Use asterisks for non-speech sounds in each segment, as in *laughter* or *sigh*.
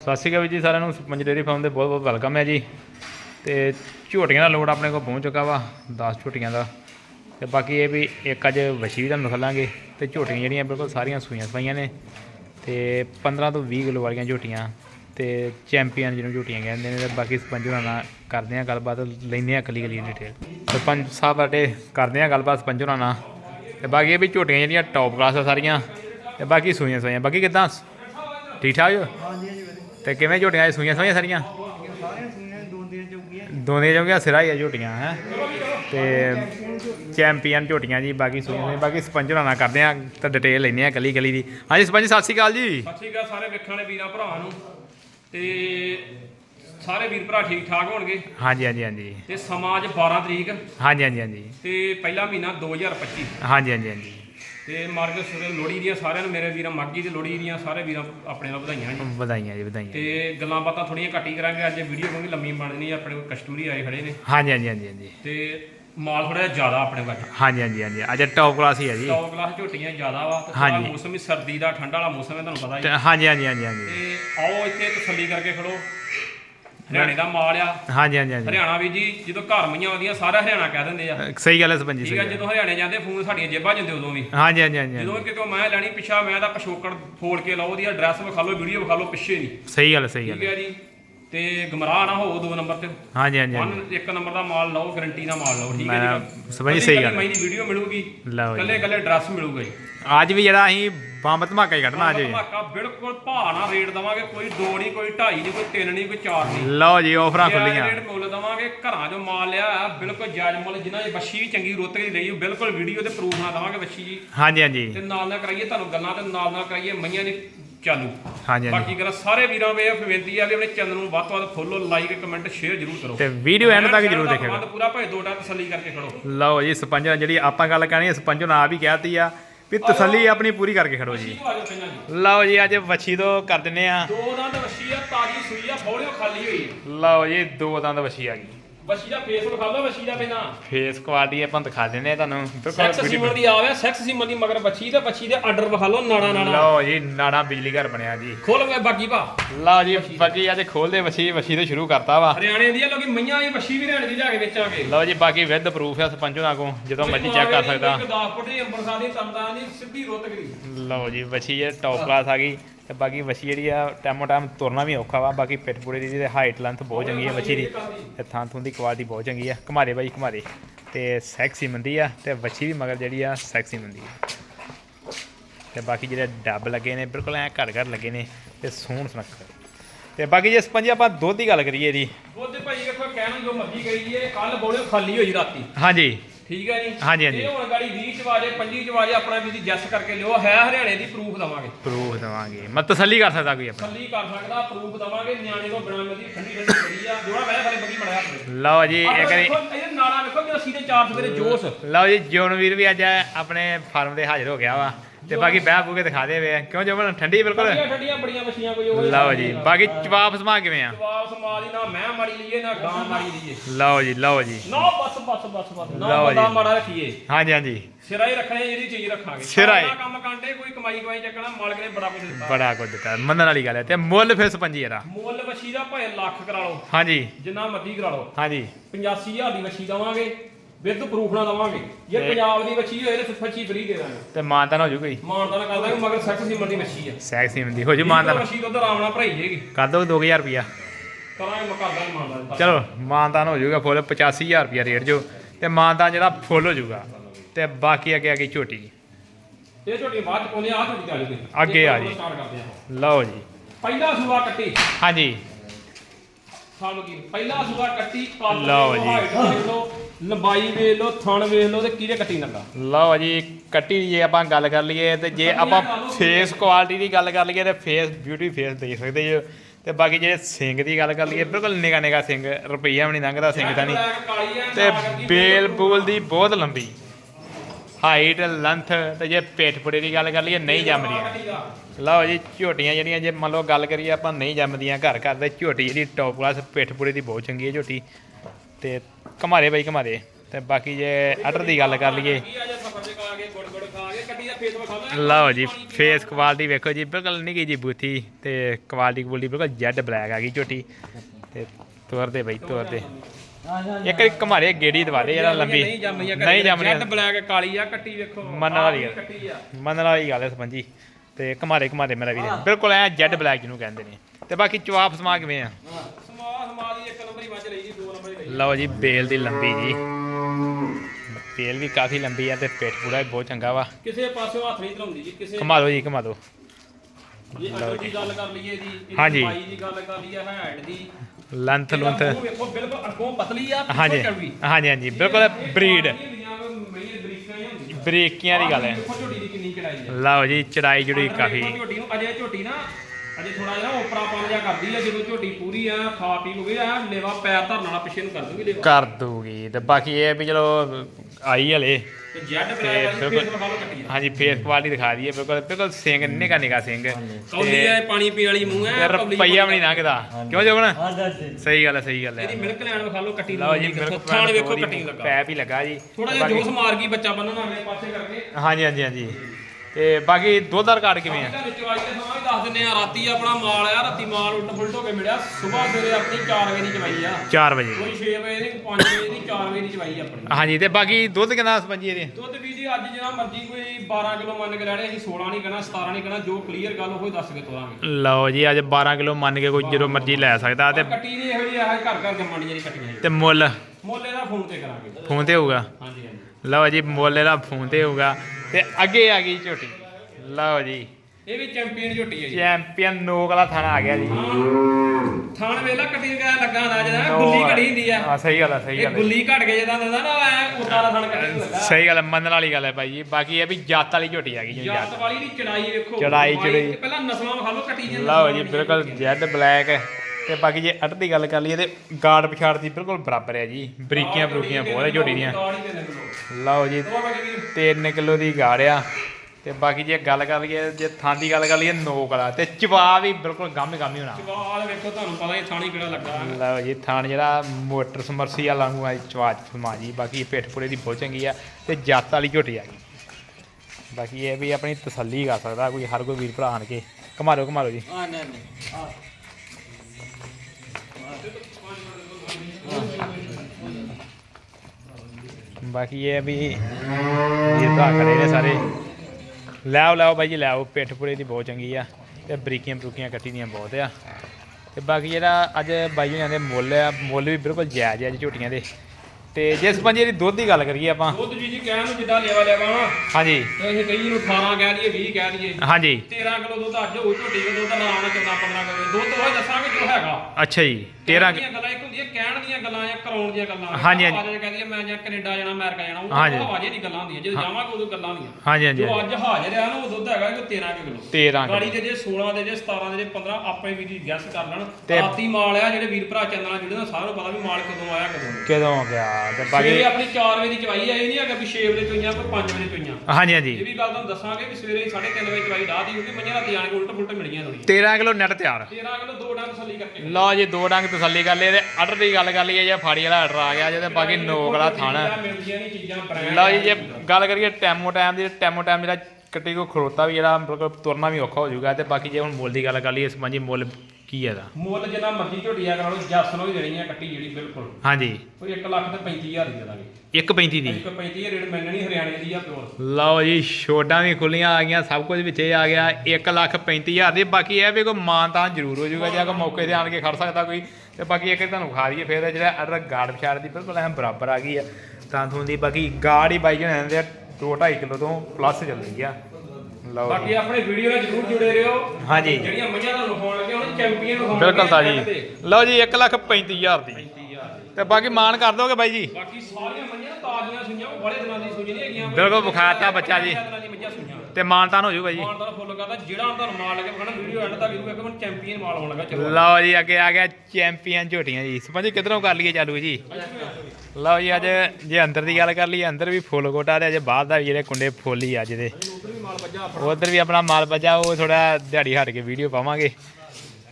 ਸਤਿ ਸ਼੍ਰੀ ਅਕਾਲ ਵੀਰ ਜੀ, ਸਾਰਿਆਂ ਨੂੰ ਪੰਜ ਡੇਰੀ ਫਾਰਮ ਦੇ ਬਹੁਤ ਬਹੁਤ ਵੈਲਕਮ ਹੈ ਜੀ। ਤੇ ਝੋਟੀਆਂ ਦਾ ਲੋਡ ਆਪਣੇ ਕੋਲ ਪਹੁੰਚ ਚੁੱਕਾ ਵਾ 10 ਝੋਟੀਆਂ ਦਾ। ਤੇ ਬਾਕੀ ਇਹ ਵੀ ਇੱਕ ਅੱਜ ਵਸ਼ੀ ਵੀ ਤੁਹਾਨੂੰ ਦਿਖਾਲਾਂਗੇ ਤੇ ਝੋਟੀਆਂ ਜਿਹੜੀਆਂ ਬਿਲਕੁਲ ਸਾਰੀਆਂ ਸੂਈਆਂ ਸਵਾਈਆਂ ਨੇ। ਤੇ 15 ਤੋਂ 20 ਕਿਲੋ ਵਾਲੀਆਂ ਝੋਟੀਆਂ। ਤੇ ਚੈਂਪੀਅਨ ਜਿਹਨੂੰ ਝੋਟੀਆਂ ਕਹਿੰਦੇ ਨੇ, ਤੇ ਬਾਕੀ ਸਰਪੰਚ ਹੋਣਾ ਨਾਲ ਕਰਦੇ ਆ ਗੱਲਬਾਤ, ਲੈਂਦੇ ਆ ਕਲੀ ਕਲੀ ਡਿਟੇਲ ਸਰਪੰਚ ਸਾਹਿਬ ਸਾਡੇ ਕਰਦੇ ਆ ਗੱਲਬਾਤ ਸਰਪੰਚ ਹੋਣਾ ਨਾਲ। ਤੇ ਬਾਕੀ ਇਹ ਵੀ ਝੋਟੀਆਂ ਜਿਹੜੀਆਂ ਟੌਪ ਕਲਾਸ ਆ ਸਾਰੀਆਂ। ਤੇ ਬਾਕੀ ਸੂਈਆਂ ਸਵਾਈਆਂ ਬਾਕੀ ਕਿਦਾਂ? ਠੀਕ ਠਾਕ ਹੋ ਹਾਂਜੀ ਤੇ ਕਿਵੇਂ ਝੋਟੀਆਂ ਇਹ ਸੂਈਆਂ ਸਾਰੀਆਂ ਸਾਰੀਆਂ? ਸੁਣੀਆਂ ਦੋ ਦਿਨ ਚੁੱਕੀ ਹੈ ਦੋਨੇ ਜੋਗੀਆਂ ਸਿਰਾ ਹੀ ਆ ਝੋਟੀਆਂ ਹੈ। ਤੇ ਚੈਂਪੀਅਨ ਝੋਟੀਆਂ ਜੀ ਬਾਕੀ ਸੂਈਆਂ ਨੇ ਬਾਕੀ ਸਪੰਜ ਹੋਣਾ ਕਰਦੇ ਆ ਤਾਂ ਡਿਟੇਲ ਲੈਂਦੇ ਆ ਕਲੀ ਕਲੀ ਦੀ। ਹਾਂਜੀ ਸਪੰਜ ਸਤਿ ਸ਼੍ਰੀ ਅਕਾਲ ਜੀ। ਸਤਿ ਸ਼੍ਰੀ ਅਕਾਲ ਸਾਰੇ ਵੇਖਣ ਵਾਲੇ ਵੀਰਾਂ ਭਰਾਵਾਂ ਨੂੰ। ਤੇ ਸਾਰੇ ਵੀਰ ਭਰਾ ਠੀਕ ਠਾਕ ਹੋਣਗੇ? ਹਾਂਜੀ ਹਾਂਜੀ ਹਾਂਜੀ। ਤੇ ਸਮਾਜ 12 ਤਰੀਕ। ਹਾਂਜੀ ਹਾਂਜੀ ਹਾਂਜੀ। ਤੇ ਪਹਿਲਾ ਮਹੀਨਾ 2025 ਹਾਂਜੀ ਹਾਂਜੀ ਹਾਂਜੀ। ਤੇ ਮਾਰਗ ਸੁਰੇ ਲੋਹੜੀ ਦੀਆਂ ਸਾਰਿਆਂ ਨੂੰ ਮੇਰੇ ਵੀਰਾਂ ਮਾਗੀ ਦੀ ਲੋਹੜੀ ਦੀਆਂ ਸਾਰੇ ਵੀਰਾਂ ਆਪਣੇ ਨਾਲ ਵਧਾਈਆਂ ਜੀ। ਵਧਾਈਆਂ ਜੀ ਵਧਾਈਆਂ ਤੇ ਗੱਲਾਂ ਬਾਤਾਂ ਥੋੜੀਆਂ ਘੱਟ ਹੀ ਕਰਾਂਗੇ ਅੱਜ ਵੀਡੀਓ ਕਿਉਂਕਿ ਲੰਮੀ ਬਣਨੀ ਆਪਣੇ ਕੋਲ ਕਸਟਮਰ ਹੀ ਆਏ ਖੜੇ ਨੇ। ਹਾਂਜੀ ਹਾਂਜੀ ਹਾਂਜੀ ਹਾਂਜੀ। ਤੇ ਮਾਲ ਥੋੜਾ ਜਿਹਾ ਜ਼ਿਆਦਾ ਆਪਣੇ ਕੋਲ ਹਾਂਜੀ ਹਾਂਜੀ ਹਾਂਜੀ ਅੱਜ ਟੌਪ ਕਲਾਸ ਹੀ ਹੈ ਜੀ। ਟੌਪ ਕਲਾਸ ਝੋਟੀਆਂ ਜ਼ਿਆਦਾ ਵਾ ਤੇ ਥੋੜਾ ਹਾਂਜੀ। ਮੌਸਮ ਵੀ ਸਰਦੀ ਦਾ ਠੰਡਾ ਵਾਲਾ ਮੌਸਮ ਹੈ ਤੁਹਾਨੂੰ ਪਤਾ ਹੀ। ਤੇ ਹਾਂਜੀ ਹਾਂਜੀ ਹਾਂਜੀ ਹਾਂਜੀ। ਤੇ ਆਓ ਇੱਥੇ ਤਸੱਲੀ ਕਰਕੇ ਖੜੋ। ਹਰਿਆਣੇ ਦਾ ਮਾਲ ਆ ਹਾਂਜੀ ਹਾਂਜੀ ਹਾਂਜੀ ਹਰਿਆਣਾ ਵੀ ਜੀ ਜਦੋਂ ਘਰ ਮਈਆਂ ਆਉਂਦੀਆਂ ਸਾਰਾ ਹਰਿਆਣਾ ਕਹਿ ਦਿੰਦੇ ਆ ਸਹੀ ਗੱਲ ਹੈ ਸਪੰਜੀ ਠੀਕ ਸਹੀ ਆ ਗੱਲ। ਜਦੋਂ ਹਰਿਆਣੇ ਜਾਂਦੇ ਫੋਨ ਸਾਡੀਆਂ ਜੇਬਾਂ ਜਾਂਦੇ ਉਦੋਂ ਵੀ ਹਾਂਜੀ ਹਾਂਜੀ ਹਾਂਜੀ ਜਦੋਂ ਹਾਂਜੀ। ਕਿਤੋਂ ਮੈਂ ਲੈਣੀ ਪਿੱਛਾ ਮੈਂ ਤਾਂ ਪਛੋਕੜ ਫੋਲ ਕੇ ਲਾਓ ਉਹਦੀ ਐਡਰੈਸ ਵਿਖਾ ਲਓ ਵੀਡੀਓ ਵਿਖਾ ਲਓ ਪਿੱਛੇ ਨਹੀਂ ਸਹੀ ਗੱਲ ਹੈ, ਸਹੀ ਗੱਲ ਠੀਕ ਹੈ। ਹੈ ਜੀ ਤੇ ਗਮਰਾਹ ਨਾ ਹੋ ਦੋ ਨੰਬਰ ਤੇ। ਹਾਂਜੀ ਹਾਂਜੀ ਹਾਂਜੀ ਵਨ ਇੱਕ ਨੰਬਰ ਦਾ ਮਾਲ ਲਓ ਗਰੰਟੀ ਦਾ ਮਾਲ ਲਓ ਠੀਕ ਹੈ ਮੈਂ ਜੀ ਸਮਝ ਸਹੀ ਗੱਲ ਹੈ। ਮੈਂ ਦੀ ਵੀਡੀਓ ਮਿਲੂਗੀ ਲਓ ਜੀ। ਕੱਲੇ ਕੱਲੇ ਐਡਰੈਸ ਮਿਲੂਗਾ ਜੀ। ਅੱਜ ਵੀ ਜਿਹੜਾ ਅਸੀਂ ਬੰਬ ਧਮਾਕਾ ਹੀ ਕੱਢਣਾ ਅੱਜ ਵੀ। ਧਮਾਕਾ ਬਿਲਕੁਲ ਭਾਅ ਨਾਲ ਰੇਟ ਦਵਾਂਗੇ ਕੋਈ ਦੋ ਨਹੀਂ ਕੋਈ ਢਾਈ ਨਹੀਂ ਕੋਈ ਤਿੰਨ ਨਹੀਂ ਕੋਈ ਚਾਰ ਨਹੀਂ। ਲਓ ਜੀ ਆਫਰਾਂ ਖੁੱਲੀਆਂ ਰੇਟ ਮੁੱਲ ਦਵਾਂਗੇ ਘਰਾਂ ਚੋਂ ਮਾਲ ਲਿਆ ਆ, ਬਿਲਕੁਲ ਜਾਇਜ਼ ਮੁੱਲ ਜਿਨ੍ਹਾਂ ਦੀ ਵੱਛੀ ਵੀ ਚੰਗੀ ਰੁੱਤ ਦੀ ਲਈ ਹੋਈ, ਬਿਲਕੁਲ ਵੀਡੀਓ ਤੇ ਪ੍ਰੂਫ ਨਾਲ ਦਵਾਂਗੇ ਵੱਛੀ ਜੀ। ਹਾਂਜੀ ਹਾਂਜੀ। ਤੇ ਨਾਲ ਨਾਲ ਕਰਾਈਏ ਤੁਹਾਨੂੰ ਗੱਲਾਂ ਤੇ ਨਾਲ ਨਾਲ ਕਰਾਈਏ ਮਈਆਂ ਦੀ ਚਾਲੂ। ਹਾਂਜੀ ਹਾਂਜੀ। ਬਾਕੀ ਗੱਲ ਸਾਰੇ ਵੀਰਾਂ ਇਹ ਬੇਨਤੀ ਆ ਵੀ ਆਪਣੇ ਚੈਨਲ ਨੂੰ ਵੱਧ ਤੋਂ ਵੱਧ ਫੋਲੋ ਲਾਈਕ ਕਮੈਂਟ ਸ਼ੇਅਰ ਜ਼ਰੂਰ ਕਰੋ। ਤੇ ਵੀਡੀਓ ਐਂਡ ਤੱਕ ਜਰੂਰ ਦੇਖਿਓ ਬੰਦ ਪੂਰਾ ਭਾਈ ਦੋ ਟਾਈਮ ਤਸੱਲੀ ਕਰਕੇ ਖੜੋ। ਲਓ ਜੀ ਸਰਪੰਚ ਨਾਲ ਜਿਹੜੀ ਆਪਾਂ ਗੱਲ ਕਰਨੀ ਹੈ ਸਰਪੰਚ ਨੇ ਆਪ ਹੀ ਕਹਿਤੀ ਆ ਵੀ ਤਸੱਲੀ ਆਪਣੀ ਪੂਰੀ ਕਰਕੇ ਖੜੋ ਜੀ। ਪਹਿਲਾਂ ਲਓ ਜੀ ਅੱਜ ਵੱਛੀ ਤੋਂ ਕਰ ਦਿੰਨੇ ਆ। ਦੋ ਦੰਦ ਵੱਛੀ ਆ ਤਾਜੀ ਸੂਈ ਆ ਫੋੜਿਓ ਖਾਲੀ ਹੋਈ ਆ। ਲਓ ਜੀ ਦੋ ਦੰਦ ਵੱਛੀ ਆ ਗਈ। ਦਾ ਫੇਸ ਵਿਖਾ ਲਓ ਵੱਛੀ ਦਾ ਪਹਿਲਾਂ ਫੇਸ ਕੁਆਲਿਟੀ ਆਪਾਂ ਦਿਖਾ ਦਿੰਨੇ ਆ ਤੁਹਾਨੂੰ। ਸੈਕਸ ਸੀਮਨ ਦੀ ਆਵੇ ਸੈਕਸ ਸੀਮਨ ਦੀ ਮਗਰ ਵੱਛੀ ਤੇ ਵੱਛੀ ਦੇ ਆਰਡਰ ਵਿਖਾ ਲਓ ਨਾੜਾ ਨਾੜਾ। ਲਓ ਜੀ ਨਾੜਾ ਬਿਜਲੀ ਘਰ ਬਣਿਆ ਜੀ। ਖੋਲ ਵੇ ਬਾਕੀ ਭਾ। ਲਓ ਜੀ ਬਾਕੀ ਅੱਜ ਖੋਲਦੇ ਵੱਛੀ ਵੱਛੀ ਤੋਂ ਸ਼ੁਰੂ ਕਰਤਾ ਵਾ। ਹਰਿਆਣੇ ਦੀ ਆ ਲੋਕੀ ਮਈਆਂ ਇਹ ਵੱਛੀ ਵੀ ਹਰਿਆਣੇ ਦੀ ਜਾ ਕੇ ਵੇਚਾਂਗੇ। ਲਓ ਜੀ ਬਾਕੀ ਵਿਦ ਪ੍ਰੂਫ ਆ ਸਰਪੰਚ ਹੋਣਾ ਕੋ ਜਦੋਂ ਮਰਜ਼ੀ ਚੈੱਕ ਕਰ ਸਕਦਾ। 10 ਫੁੱਟ ਦੀ ਅੰਬਰਸਰ ਦੀ ਤਰਦਾ ਦੀ ਸਿੱਧੀ ਰੁੱਤ ਗਈ ਲਓ ਜੀ ਵੱਛੀ ਇਹ ਟੌਪ ਕਲਾਸ ਆ ਗਈ। ਤੇ ਬਾਕੀ ਵੱਛੀ ਜਿਹੜੀ ਆ ਟਾਈਮੋ ਟਾਈਮ ਤੁਰਨਾ ਵੀ ਔਖਾ ਵਾ ਬਾਕੀ ਪਿੱਠ ਪੂੜੇ ਦੀ ਤੇ ਹਾਈਟ ਲੈਂਥ ਬਹੁਤ ਚੰਗੀ ਹੈ ਵੱਛੀ ਦੀ। ਤੇ ਥਾਂ ਥੂੰ ਦੀ ਕੁਆਲਿਟੀ ਬਹੁਤ ਚੰਗੀ ਆ। ਘਮਾਰੇ ਬਾਈ ਘਮਾਰੇ। ਤੇ ਸੈਕਸੀ ਮੰਦੀ ਆ ਤੇ ਵੱਛੀ ਵੀ ਮਗਰ ਜਿਹੜੀ ਆ ਸੈਕਸੀ ਮੰਦੀ ਆ। ਤੇ ਬਾਕੀ ਜਿਹੜੇ ਡੱਬ ਲੱਗੇ ਨੇ ਬਿਲਕੁਲ ਐ ਘੜ ਘੜ ਲੱਗੇ ਨੇ ਤੇ ਸੋਹਣ ਸੁਨੱਖ ਤੇ ਬਾਕੀ ਜੇ ਸਪੰਜੀ ਆਪਾਂ ਦੁੱਧ ਦੀ ਗੱਲ ਕਰੀਏ ਜੀ ਉਹਦੇ ਭਾਈ ਵੇਖੋ ਕਹਿਣਾ ਜੋ ਮਰਜ਼ੀ ਕਰੀਏ ਕੱਲ ਬੋਲੇ ਖਾਲੀ ਹੋਈ ਰਾਤੀ। ਹਾਂਜੀ। ਠੀਕ ਹੈ ਜੀ? ਹਾਂਜੀ, ਹਾਂਜੀ। ਇਹ ਹੁਣ ਗਾੜੀ 20 ਚ ਵਾਜੇ 25 ਚ ਵਾਜੇ ਆਪਣਾ ਵੀ ਦੀ ਜੈਸ ਕਰਕੇ ਲਿਓ ਹੈ ਹਰਿਆਣੇ ਦੀ ਪ੍ਰੂਫ ਦਵਾਂਗੇ। ਪ੍ਰੂਫ ਦਵਾਂਗੇ। ਮੈਂ ਤਸੱਲੀ ਕਰ ਸਕਦਾ ਕੋਈ ਆਪਣਾ। ਕੱਲੀ ਕਰ ਸਕਦਾ ਪ੍ਰੂਫ ਦਵਾਂਗੇ ਨਿਆਣੇ ਤੋਂ ਬਿਨਾਂ ਮਿਲਦੀ ਠੰਡੀ ਠੰਡੀ ਬੜੀ ਆ। ਜੋੜਾ ਮੈਂ ਖਾਲੀ ਬੱਗੀ ਮੜਿਆ ਆਪਣੇ। ਲਓ ਜੀ ਇੱਕ ਵਾਰੀ। ਇਹ ਨਾਲਾ ਵੇਖੋ ਕਿ ਅਸੀਂ ਤੇ ਚਾਰ ਸਵੇਰੇ ਜੋਸ਼। ਲਓ ਜੀ ਜੋਨਵੀਰ ਵੀ ਅੱਜ ਆਪਣੇ ਫਾਰਮ ਤੇ ਹਾਜ਼ਰ ਹੋ ਗਿਆ ਵਾ। ਤੇ ਬਾਕੀ ਬਹਿ ਬੂ ਕੇ ਦਿਖਾ ਦੇ ਵੇ ਕਿਉਂ ਜਮਨ ਠੰਡੀ ਬਿਲਕੁਲ? ਠੰਡੀਆਂ ਬੜੀਆਂ ਮੱਛੀਆਂ ਕੋਈ ਉਹ ਲਓ ਜੀ ਬਾਕੀ ਜਵਾਬ ਸਮਾ ਕਿਵੇਂ ਆ? ਜਵਾਬ ਸਮਾਲ ਹੀ ਨਾ ਮੈਂ ਮਾਰੀ ਲਈਏ ਨਾ ਗਾਂ ਮਾਰੀ ਲਈਏ। ਲਓ ਜੀ ਲਓ ਜੀ। ਨਾ ਬਸ ਬਸ ਬਸ। ਨਾ ਲਓ ਬੰਦਾ। ਮਾੜਾ ਰੱਖੀਏ। ਹਾਂਜੀ ਹਾਂਜੀ। ਸਿਰਾ ਹੀ ਰੱਖਣੇ ਜਿਹੜੀ ਚੀਜ਼ ਰੱਖਾਂਗੇ। ਸਿਰਾ ਹੀ। ਸਾਰਾ ਕੰਮ ਕਾਂਡੇ ਕੋਈ ਕਮਾਈ ਕਮਾਈ ਚੱਕਣਾ ਮਾਲਕ ਨੇ ਬੜਾ ਕੁਝ ਦਿੱਤਾ। ਬੜਾ ਕੁਝ ਦਿੱਤਾ। ਮੰਨਣ ਵਾਲੀ ਗੱਲ ਹੈ ਤੇ ਮੁੱਲ ਫਿਰ ਸਪੰਜੀ ਇਹਦਾ। ਮੁੱਲ ਵਛੀ ਦਾ ਭਾਵੇਂ ਲੱਖ ਕਰਾ ਲਓ। ਹਾਂਜੀ। ਜਿੰਨਾ ਮਰਜ਼ੀ ਕਰਾ ਲਓ। ਹਾਂਜੀ। 85000 ਦੀ ਵਛੀ ਦਵਾਂਗੇ ਵਿਦ ਪ੍ਰੂਫ ਨਾਲ ਦਵਾਂਗੇ। ਜੇ ਪੰਜਾਬ ਦੀ ਵਛੀ ਹੋਏ ਤਾਂ ਵਛੀ ਫਰੀ ਦੇ ਦਾਂਗੇ। ਤੇ ਮਾਨਤਾ ਹੋ ਜੂ ਕੋਈ ਮਾਨਦਾਨ ਕਰ ਦਾਂਗੇ ਮਗਰ ਸੈਕਸ ਸਿਮਰ ਦੀ ਵਛੀ ਆ। ਸੈਕਸੀ ਹੁੰਦੀ ਹੋ ਜੂ ਮਾਨਤਾ ਵਛੀ ਤੋਂ ਆਰਾਮ ਨਾਲ ਭਰਾਈ ਜਾਏਗੀ ਕਰ ਦੋ 2000 ਰੁਪਿਆ ਕਰਾਂਗੇ ਮਕਾਦਾ ਮਾਨਦਾਨ ਚਲੋ ਮਾਨਤਾਨ ਹੋ ਜਾਊਗਾ ਫੁੱਲ 85000 ਰੁਪਿਆ ਰੇਟ ਜੋ। ਤੇ ਮਾਨਤਾਨ ਜਿਹੜਾ ਫੁੱਲ ਹੋ ਜਾਊਗਾ। ਤੇ ਬਾਕੀ ਅੱਗੇ ਅੱਗੇ ਝੋਟੀ। ਇਹ ਛੋਟੀ ਬਾਅਦ ਚ ਪਾਉਂਦੇ ਆ ਛੋਟੀ ਤੇ ਆ ਜੂਗੀ ਅੱਗੇ ਆ ਜੀ। ਲਓ ਜੀ। ਪਹਿਲਾ ਸੂਆ ਕੱਟੀ। ਹਾਂਜੀ। ਸਾਨੂੰ ਕੀ ਪਹਿਲਾ ਸੂਆ ਕੱਟੀ ਕੱਲ ਲਓ ਜੀ। ਲੰਬਾਈ ਵੇਖ ਲਓ ਥਣ ਵੇਖ ਲਓ ਤੇ ਕਿਹਦੇ ਕੱਟੀ ਲੱਗਾ ਲਓ ਜੀ ਕੱਟੀ ਜੇ ਆਪਾਂ ਗੱਲ ਕਰ ਲਈਏ ਤੇ ਜੇ ਆਪਾਂ ਫੇਸ ਕੁਆਲਿਟੀ ਦੀ ਗੱਲ ਕਰ ਲਈਏ ਤੇ ਫੇਸ ਬਿਊਟੀ ਫੇਸ ਦੇ ਸਕਦੇ ਜੋ। ਤੇ ਬਾਕੀ ਜਿਹੜੇ ਸਿੰਘ ਦੀ ਗੱਲ ਕਰ ਲਈਏ ਬਿਲਕੁਲ ਨਿਗਾ ਨਿਗਾ ਸਿੰਘ ਰੁਪਈਆ ਵੀ ਨਹੀਂ ਲੰਘਦਾ ਸਿੰਘ ਤਾਂ ਨਹੀਂ। ਕਾਲੀ ਆ, ਤੇ ਬੇਲ ਬੂਲ ਦੀ ਬਹੁਤ ਲੰਬੀ। ਹਾਈਟ ਲੈਂਥ ਤੇ ਜੇ ਪੇਟ ਪੁੜੇ ਦੀ ਗੱਲ ਕਰ ਲਈਏ ਨਹੀਂ ਜੰਮਦੀਆਂ। ਲਓ ਜੀ ਝੋਟੀਆਂ ਜਿਹੜੀਆਂ ਜੇ ਮੰਨ ਲਓ ਗੱਲ ਕਰੀਏ ਆਪਾਂ ਨਹੀਂ ਜੰਮਦੀਆਂ ਘਰ ਘਰ ਦੇ ਝੋਟੀ ਜਿਹੜੀ ਟੌਪ ਕਲਾਸ ਪਿੱਠ ਪੁੜੇ ਦੀ ਬਹੁਤ ਚੰਗੀ ਹੈ ਝੋਟੀ। ਤੇ ਕਮਾਰੇ ਬਾਈ ਕਮਾਰੇ ਤੇ ਬਾਕੀ ਜੇ ਅਟਰ ਦੀ ਗੱਲ ਕਰ ਲਈਏ। ਲਓ ਜੀ ਫੇਸ ਕੁਆਲਿਟੀ ਵੇਖੋ ਜੀ ਬਿਲਕੁਲ ਨਿੱਕੀ ਜੀ ਬੂਥੀ ਤੇ ਕੁਆਲਿਟੀ ਕੁਆਲਿਟੀ ਬਿਲਕੁਲ ਜੈਡ ਬਲੈਕ ਆ ਗਈ ਝੋਟੀ। ਤੇ ਤੋਰਦੇ ਬਈ ਤੋਰਦੇ। ਇੱਕ ਇੱਕ ਘਮਾਰੇ ਗੇੜੀ ਦਵਾ ਦੇ ਜਿਹੜਾ ਲੰਬੀ। ਨਹੀਂ ਨਹੀਂ ਜੰਮਣੀ ਜੈਡ ਬਲੈਕ ਕਾਲੀ ਆ ਕੱਟੀ ਵੇਖੋ। ਮੰਨਣ ਵਾਲੀ ਆ। ਮੰਨਣ ਵਾਲੀ ਗੱਲ ਹੈ ਸਪੰਜੀ। ਤੇ ਘਮਾਰੇ ਘਮਾਰੇ ਮੇਰਾ ਵੀਰ। ਬਿਲਕੁਲ ਐ ਜੈਡ ਬਲੈਕ ਜਿਹਨੂੰ ਕਹਿੰਦੇ ਨੇ। ਤੇ ਬਾਕੀ ਚਵਾਪ ਸਮਾ ਕਿਵੇਂ ਆ? ਸਮਾ ਸਮਾ ਦੀ ਇੱਕ ਨੰਬਰ ਹੀ ਮੱਝ ਲਈ ਜੀ ਦੋ ਨੰਬਰ ਹੀ ਲਈ। ਲਓ ਜੀ ਬੇਲ ਦੀ ਲੰਬੀ ਜੀ। ਬੇਲ ਵੀ ਕਾਫੀ ਲੰਬੀ ਆ ਤੇ ਪੇਟ ਪੂਰਾ ਵੀ ਬਹੁਤ ਚੰਗਾ ਵਾ। ਕਿਸੇ ਪਾਸਿਓਂ ਹੱਥ ਨਹੀਂ ਧਰਾਉਂਦੀ ਜੀ ਕਿਸੇ ਘਮਾ ਦਿਓ ਜੀ ਘਮਾ ਦਿਓ। ਜੇ ਦੀ ਗੱਲ ਕਰ ਲਈਏ ਜੀ ਇਹਦੀ ਹਾਂਜੀ। ਲੰਬਾਈ ਦੀ ਗੱਲ ਕਰ ਲਈਏ ਹੈਡ ਦੀ। ਲੈਂਥ ਲੁੰਥ ਇਹਦਾ ਮੂੰਹ ਵੇਖੋ ਬਿਲਕੁਲ ਅੱਗੋਂ ਪਤਲੀ ਆ ਪਿੱਛੋਂ ਹਾਂਜੀ। ਚੌੜੀ। ਹਾਂਜੀ ਹਾਂਜੀ। ਬਿਲਕੁਲ ਬਰੀਡ। ਹੀ ਬਰੀਕੀਆਂ ਦੀ ਗੱਲ ਹੈ। ਦੇਖੋ ਝੋਟੀ ਦੀ ਕਿੰਨੀ ਚੜਾਈ ਹੈ। ਲਓ ਜੀ ਚੜਾਈ ਜੁੜੀ ਕਾਫੀ। ਝੋਟੀ ਨੂੰ ਅਜੇ ਝੋਟੀ ਨਾ ਅਜੇ ਥੋੜਾ ਜਿਹਾ ਓਪਰਾ ਪਾਣ ਜਿਹਾ ਕਰਦੀ ਆ ਜਦੋਂ ਝੋਟੀ ਪੂਰੀ ਆ ਖਾ ਪੀ ਲੂਗੀ ਆ ਲੇਵਾ ਪੈਰ ਧਰਨ ਵਾਲਾ ਪਿੱਛੇ ਨੂੰ ਕਰ ਦੂਗੀ ਲੇਵਾ। ਕਰ ਦੂਗੀ। ਤੇ ਬਾਕੀ ਇਹ ਵੀ ਚਲੋ ਆਈ ਹਲੇ। ਤੇ ਜੈਡ ਤੇ ਬਲੈਕ ਵਾਲੀ ਬਿਲਕੁਲ- ਫੇਸ ਵਿਖਾ ਲਓ ਕੱਟੀ ਆ ਹਾਂਜੀ ਫੇਸ ਕੁਆਲਿਟੀ ਦਿਖਾ ਦਈਏ ਬਿਲਕੁਲ ਬਿਲਕੁਲ ਸਿੰਘ ਨਿੱਕਾ ਨਿੱਕਾ ਸਿੰਘ। ਕੌਲੀ ਆ ਇਹ ਪਾਣੀ ਪੀਣ ਵਾਲੀ ਮੂੰਹ ਤੇ ਆ ਰੁਪਈਆ ਵੀ ਨਹੀਂ ਲੰਘਦਾ ਕਿਉਂ ਜੋਗਣ? ਹਾਂ ਦੱਸ ਸਹੀ ਗੱਲ ਹੈ ਸਹੀ ਗੱਲ ਇਹਦੀ ਹੈ ਮਿਲਕ ਲੈਣ ਵਿਖਾ ਲਓ ਕੱਟੀ ਲਓ ਜੀ ਮੇਰੇ ਥਾਣ ਵੇਖੋ ਕੱਟੀ ਲੱਗਾ। ਪੈਪ ਹੀ ਲੱਗਾ ਜੀ। ਥੋੜਾ ਤੇ ਜਿਹਾ ਜੋਸ ਮਾਰ ਗਈ ਬੱਚਾ ਬੰਨਣਾ ਅਗਲੇ ਪਾਸੇ ਕਰਕੇ। ਹਾਂਜੀ ਹਾਂਜੀ ਹਾਂਜੀ। ਤੇ ਬਾਕੀ ਦੁੱਧਰ ਕਾਰਡ ਕਿਵੇਂ ਆ? ਇਹਦਾ ਚਵਾਈ ਦਾ ਸਮਾਂ ਵੀ ਦੱਸ ਦਿੰਨੇ ਆ ਰਾਤੀ ਆਪਣਾ ਮਾਲ ਆ ਰਾਤੀ ਮਾਲ ਉਲਟ ਫੁਲਟ ਹੋ ਕੇ ਮਿਲਿਆ। ਸਵੇਰ ਸਵੇਰੇ ਆਪਣੀ 4 ਵਜੇ ਦੀ ਚਵਾਈ ਆ। 4 ਵਜੇ। ਕੋਈ 6 ਵਜੇ ਦੀ 5 ਵਜੇ ਦੀ 4 ਵਜੇ ਦੀ ਚਵਾਈ ਆਪਣੀ। ਹਾਂਜੀ ਤੇ ਬਾਕੀ ਦੁੱਧ ਕਿੰਨਾ ਸਪੰਜੀ ਇਹਦੇ? ਦੁੱਧ ਵੀ ਜੀ ਅੱਜ ਜਿਹੜਾ ਮਰਜ਼ੀ ਕੋਈ 12 ਕਿਲੋ ਮੰਨ ਕੇ ਲੈਣੇ ਅਸੀਂ 16 ਨਹੀਂ ਕਹਿਣਾ 17 ਨਹੀਂ ਕਹਿਣਾ ਜੋ ਕਲੀਅਰ ਗੱਲ ਉਹ ਹੀ ਦੱਸ ਕੇ ਤੋਰਾਂਗੇ। ਲਓ ਜੀ ਅੱਜ 12 ਕਿਲੋ ਮੰਨ ਕੇ ਕੋਈ ਜਦੋਂ ਮਰਜ਼ੀ ਲੈ ਸਕਦਾ ਤੇ ਕੱਟੀ ਦੀ ਇਹੋ ਜਿਹੀ ਆ ਘਰ ਘਰ ਜੰਮਣ ਜਿਹੜੀ ਕੱਟੀਆਂ ਤੇ ਮੁੱਲ? ਮੋਲੇ ਦਾ ਫੋਨ ਤੇ ਕਰਾਂਗੇ। ਫੋਨ ਤੇ ਹੋਊਗਾ? ਹਾਂਜੀ ਹਾਂਜੀ। ਲਓ ਜੀ ਮੁੱਲ ਇਹਦਾ ਫੋਨ ਤੇ ਹੋਊਗਾ। ਤੇ ਅੱਗੇ ਆ ਗਈ ਝੋਟੀ। ਲਓ ਜੀ। ਇਹ ਵੀ ਚੈਂਪੀਅਨ ਝੋਟੀ ਹੈ ਜੀ। ਚੈਂਪੀਅਨ ਨੋਕ ਵਾਲਾ ਥਾਣਾ ਆ ਗਿਆ ਜੀ। ਥਾਣ ਵੇਲਾ ਕੱਟੀ ਗਿਆ ਲੱਗਾ ਹੁੰਦਾ ਜਿਹੜਾ ਗੁੱਲੀ ਘੜੀ ਹੁੰਦੀ ਆ। ਹਾਂ ਸਹੀ ਗੱਲ ਹੈ ਸਹੀ ਇਹ ਗੱਲ ਹੈ ਗੁੱਲੀ ਘਟ ਕੇ ਜਦੋਂ ਹੁੰਦਾ ਨਾ ਐ ਉਦਾਂ ਦਾ ਥਣ ਕੱਟੀ ਨੂੰ ਲੱਗਾ ਸਹੀ ਗੱਲ ਮੰਨਣ ਵਾਲੀ ਗੱਲ ਹੈ ਭਾਈ ਜੀ। ਬਾਕੀ ਇਹ ਵੀ ਜੱਤ ਵਾਲੀ ਝੋਟੀ ਆ ਗਈ ਜੀ ਜਾਤ ਵਾਲੀ ਦੀ ਚੜਾਈ ਵੇਖੋ। ਚੜਾਈ ਚੜਾਈ। ਪਹਿਲਾਂ ਨਸਲਾਂ ਵਿਖਾ ਲਓ ਕੱਟੀ ਦੀਆਂ ਲਓ ਜੀ ਬਿਲਕੁਲ ਜੈਡ ਬਲੈਕ। ਤੇ ਬਾਕੀ ਜੇ ਅੱਡ ਦੀ ਗੱਲ ਕਰ ਲਈਏ ਤੇ ਗਾਰਡ ਪਛਾੜ ਦੀ ਬਿਲਕੁਲ ਬਰਾਬਰ ਹੈ ਜੀ। ਬਰੀਕੀਆਂ ਬਰੂਕੀਆਂ ਬਹੁਤ ਹੈ ਝੋਟੀ ਦੀਆਂ ਲਓ ਜੀ ਦੋ ਵਜੇ ਵੀ 3 ਕਿਲੋ ਦੀ ਗਾੜ ਆ। ਤੇ ਬਾਕੀ ਜੇ ਗੱਲ ਕਰ ਲਈਏ ਜੇ ਥਾਂ ਦੀ ਗੱਲ ਕਰ ਲਈਏ ਨੋਕ ਵਾਲਾ। ਤੇ ਚਵਾ ਵੀ ਬਿਲਕੁਲ ਗੰਮ ਗੰਮ ਹੀ ਹੋਣਾ। ਜਵਾਲ ਵੇਖੋ ਤੁਹਾਨੂੰ ਪਤਾ ਹੀ ਥਾਣੀ ਕਿਹੜਾ ਲੱਗਾ। ਲਓ ਜੀ ਥਾਣ ਜਿਹੜਾ ਮੋਟਰ ਸਮਰਸੀ ਵਾਲਾ ਵਾਂਗੂ ਆ ਚਵਾਜ ਫਰਮਾ ਜੀ। ਬਾਕੀ ਪਿੱਠ ਪੁੜੇ ਦੀ ਬਹੁਤ ਚੰਗੀ ਆ ਤੇ ਜੱਤ ਵਾਲੀ ਝੋਟੀ ਆ ਗਈ। ਬਾਕੀ ਇਹ ਵੀ ਆਪਣੀ ਤਸੱਲੀ ਕਰ ਸਕਦਾ ਕੋਈ ਹਰ ਕੋਈ ਵੀਰ ਭਰਾ ਆਣ ਕੇ। ਘਮਾਰੋ ਘਮਾਰੋ ਜੀ। ਹਾਂ ਨਹੀਂ ਨਹੀਂ। ਹਾਂ ਬਾਕੀ ਇਹ ਵੀ ਵੀਰ ਭਰਾ ਖੜੇ ਨੇ ਸਾਰੇ। ਲੈ ਆਓ ਲੈ ਬਾਈ ਜੀ ਲੈ ਆਓ ਪਿੱਠ ਪੁੜੇ ਦੀ ਬਹੁਤ ਚੰਗੀ ਆ ਤੇ ਬਰੀਕੀਆਂ ਬਰੂਕੀਆਂ ਕੱਟੀ ਦੀਆਂ ਬਹੁਤ ਆ। ਤੇ ਬਾਕੀ ਜਿਹੜਾ ਅੱਜ ਬਾਈ ਹੋਣਾਂ ਦੇ ਮੁੱਲ ਆ, ਮੁੱਲ ਵੀ ਬਿਲਕੁਲ ਜਾਇਜ਼ ਆ ਜੀ ਝੋਟੀਆਂ ਦੇ। ਤੇ ਜੇ ਸਪੰਜੀ ਦੀ ਦੁੱਧ ਦੀ ਗੱਲ ਕਰੀਏ ਆਪਾਂ। ਦੁੱਧ ਜੀ ਜੀ ਕਹਿਣ ਨੂੰ ਜਿੱਦਾਂ ਲੈਵਾ ਲੈਵਾ ਵਾ। ਹਾਂਜੀ। ਤੇ ਅਸੀਂ ਕਈ ਨੂੰ 18 ਕਹਿ ਦਈਏ 20 ਕਹਿ ਦਈਏ। ਹਾਂਜੀ। 13 ਕਿਲੋ ਦੁੱਧ ਅੱਜ ਹੋਊ ਝੋਟੀ ਦਾ ਦੁੱਧ ਨਾਲ 14 15 ਕਿਲੋ। ਦੁੱਧ ਉਹ ਦੱਸਾਂਗੇ ਜੋ ਹੈਗਾ। ਅੱਛਾ ਜੀ 13 ਦੀਆਂ ਗੱਲਾਂ ਇੱਕ ਹੁੰਦੀਆਂ ਕਹਿਣ ਦੀਆਂ ਗੱਲਾਂ ਜਾਂ ਕਰਾਉਣ ਦੀਆਂ ਗੱਲਾਂ। ਹਾਂਜੀ, ਹਾਂਜੀ। ਅੱਜ ਕਹਿੰਦੀ ਮੈਂ ਜਾਂ ਕੈਨੇਡਾ ਜਾਣਾ ਅਮਰੀਕਾ ਜਾਣਾ ਉਹ। ਹਵਾਜੇ ਦੀ ਗੱਲਾਂ ਹੁੰਦੀਆਂ। ਜਦੋਂ ਜਾਵਾਂਗੇ ਉਦੋਂ ਗੱਲਾਂ ਹੁੰਦੀਆਂ। ਹਾਂਜੀ ਹਾਂਜੀ। ਜੋ ਅੱਜ ਹਾਜ਼ਰ ਆ ਨਾ ਉਹ ਦੁੱਧ ਹੈਗਾ ਕਿ 13 ਕੁ ਕਿਲੋ। 13 ਗਾੜੀ ਦੇ ਜੇ 16 ਦੇ ਜੇ 17 ਦੇ ਜੇ 15 ਆਪੇ ਵੀ ਦੀ ਗੈਸ ਕਰ ਲੈਣ। ਰਾਤੀ ਮਾਲ ਆ ਜਿਹੜੇ ਵੀਰ ਭਰਾ ਚੰਦਨਾ ਜਿਹੜੇ ਦਾ ਸਾਰਿਆਂ ਨੂੰ ਪਤਾ ਵੀ ਮਾਲ ਕਦੋਂ ਆਇਆ ਕਦੋਂ ਕਦੋਂ ਗਿਆ। ਤੇ ਬਾਕੀ ਬਾਕੀ ਆਪਣੀ 4 ਵਜੇ ਦੀ ਚਵਾਈ ਆ ਇਹ ਨਹੀਂ ਹੈਗਾ ਵੀ 6 ਵਜੇ ਚੋਈਆਂ ਕੋਈ 5 ਵਜੇ ਚੋਈਆਂ ਹਾਂਜੀ ਇਹ ਹਾਂਜੀ ਵੀ ਗੱਲ ਤੁਹਾਨੂੰ ਦੱਸਾਂਗੇ ਵੀ ਸਵੇਰੇ 3:30 ਵਜੇ ਚਵਾਈ ਦੀ ਕਿਉਂਕਿ ਮੰਝਾਂ ਰਾਤੀ ਆਣ ਕੇ ਉਲਟ ਫੁਲਟ ਮਿਲੀਆਂ ਥੋੜੀਆਂ 13 ਕਿਲੋ ਨੈਟ ਤਿਆਰ। 13 ਕਿਲੋ ਦੋ ਡੰਗ ਤਸੱਲੀ ਕਰਕੇ। ਲਓ ਜੀ ਦੋ ਡੰਗ ਤਸੱਲੀ ਕਰ ਲਏ ਤੇ ਆਰਡਰ ਦੀ ਗੱਲ ਕਰ ਲਈਏ ਜੇ ਫਾੜੀ ਵਾਲਾ ਆਰਡਰ ਆ ਗਿਆ ਜੇ ਤੇ ਬਾਕੀ ਨੋਕ ਵਾਲਾ ਥਾਣਾ। ਮਿਲਦੀਆਂ ਨਹੀਂ ਚੀਜ਼ਾਂ ਬ੍ਰਾਂਡ ਲਓ ਜੀ ਜੇ ਗੱਲ ਕਰੀਏ ਟੈਮੋ ਟਾਈਮ ਦੀ ਟੈਮੋ ਟਾਈਮ ਜਿਹੜਾ ਕੱਟੀ ਕੋ ਖਲੋਤਾ ਵੀ ਜਿਹੜਾ ਮਤਲਬ ਤੁਰਨਾ ਵੀ ਔਖਾ ਹੋ ਜਾਊਗਾ ਤੇ ਬਾਕੀ ਜੇ ਹੁਣ ਮੁੱਲ ਦੀ ਗੱਲ ਕਰ ਲਈਏ ਸਮਾਂ ਮੁੱਲ ਕੀ ਹੈ ਦਾ ਮੁੱਲ ਜਿੰਨਾ ਮਰਜ਼ੀ ਝੋਟੀਆ ਕਰਾ ਲਓ ਜੱਸ ਨੂੰ ਹੀ ਦੇਣੀ ਆ ਕੱਟੀ ਜਿਹੜੀ ਬਿਲਕੁਲ। ਹਾਂਜੀ। ਕੋਈ 1 ਲੱਖ ਤੇ 35000 ਦੀ ਦੇ ਦਾਂਗੇ। 1.35 ਦੀ? ਇੱਕ 35 ਰੇਟ ਮੰਗਣੀ ਹਰਿਆਣੇ ਦੀ ਆ ਪਿਓਰ ਲਓ ਜੀ ਛੋਟਾਂ ਵੀ ਖੁੱਲੀਆਂ ਆ ਗਈਆਂ ਸਭ ਕੁਝ ਵਿੱਚੇ ਆ ਗਿਆ 1 ਲੱਖ 35000 ਦੀ। ਬਾਕੀ ਇਹ ਵੀ ਕੋਈ ਮਾਨ ਤਾਂ ਜ਼ਰੂਰ ਹੋ ਜਾਊਗਾ ਜੇ ਕੋਈ ਮੌਕੇ ਤੇ ਆਣ ਕੇ ਖੜ ਸਕਦਾ ਕੋਈ ਤੇ ਬਾਕੀ ਇੱਕ ਤੁਹਾਨੂੰ ਖਾ ਦਈਏ ਫਿਰ ਜਿਹੜਾ ਅਦਰ ਗਾਰਡ ਪਛਾੜ ਦੀ ਬਿਲਕੁਲ ਐਂ ਬਰਾਬਰ ਆ ਗਈ ਆ। ਤਾਂ ਤੁਹਾਨੂੰ ਦੀ ਬਾਕੀ ਗਾਰਡ ਹੀ ਬਾਈ ਜਣੇ ਦੇ 2.5 ਕਿਲੋ ਤੋਂ ਪਲੱਸ ਚੱਲਦੀ ਆ। ਲਓ ਬਾਕੀ ਆਪਣੇ ਵੀਡੀਓ ਨਾਲ ਜਰੂਰ ਜੁੜੇ ਰਹੋ। ਹਾਂਜੀ। ਜਿਹੜੀਆਂ ਮਈਆਂ ਤੁਹਾਨੂੰ ਵਿਖਾਉਣ ਲੱਗੇ ਉਹਨਾਂ ਚੈਂਪੀਅਨ ਵਿਖਾਉਣ ਬਿਲਕੁਲ ਲੱਗੇ ਤਾਂ net ਜੀ ਤੇ। ਲਓ ਜੀ 1 ਲੱਖ 35000 ਦੀ। 35000 ਦੀ। ਤੇ ਬਾਕੀ ਮਾਨ ਕਰ ਦੋਗੇ ਬਾਈ ਜੀ? ਬਾਕੀ ਸਾਰੀਆਂ ਮਈਆਂ ਤਾਜ਼ੀਆਂ ਸੁਈਆਂ ਉਹ ਬੜੇ ਦਿਨਾਂ ਦੀ ਸੂਈ ਨਹੀਂ ਹੈਗੀਆਂ। ਬਿਲਕੁਲ ਵਿਖਾਤਾ ਬੱਚਾ ਜੀ। ਦੀ ਸੁਈਆਂ। ਤੇ ਮਾਨਤਾਨ ਹੋ ਜੀ ਮਾਲ ਦਾ ਫੁੱਲ ਕਰਦਾ ਜਿਹੜਾ ਤੁਹਾਨੂੰ ਮਾਲ ਲੱਗੇ ਵਿਖਾਣਾ ਵੀਡੀਓ ਐਂਡ ਤੱਕ ਵੀਡੀਓ ਇੱਕ ਮੈਨੂੰ ਚੈਂਪੀਅਨ ਮਾਲ ਹੋਣ ਲੱਗਾ ਚਲੋ। ਲਓ ਜੀ ਅੱਗੇ ਆ ਗਿਆ ਚੈਂਪੀਅਨ ਝੋਟੀਆਂ ਜੀ। ਸਪੰਜ ਕਿਧਰੋਂ ਕਰ ਲਈਏ ਚਾਲੂ ਜੀ? ਲਓ ਜੀ ਅੱਜ ਜੇ ਅੰਦਰ ਦੀ ਗੱਲ ਕਰ ਲਈਏ ਅੰਦਰ ਵੀ ਫੁੱਲ ਕੋਟਾ ਤੇ ਅਜੇ ਬਾਹਰ ਦਾ ਵੀ ਜਿਹੜੇ ਕੁੰਡੇ ਫੁੱਲ ਹੀ ਅੱਜ ਦੇ। ਉਧਰ ਵੀ ਆਪਣਾ ਮਾਲ ਬਚਾ ਉਹ ਥੋੜਾ ਦਿਹਾੜੀ ਹਟ ਕੇ ਵੀਡੀਓ ਪਾਵਾਂਗੇ।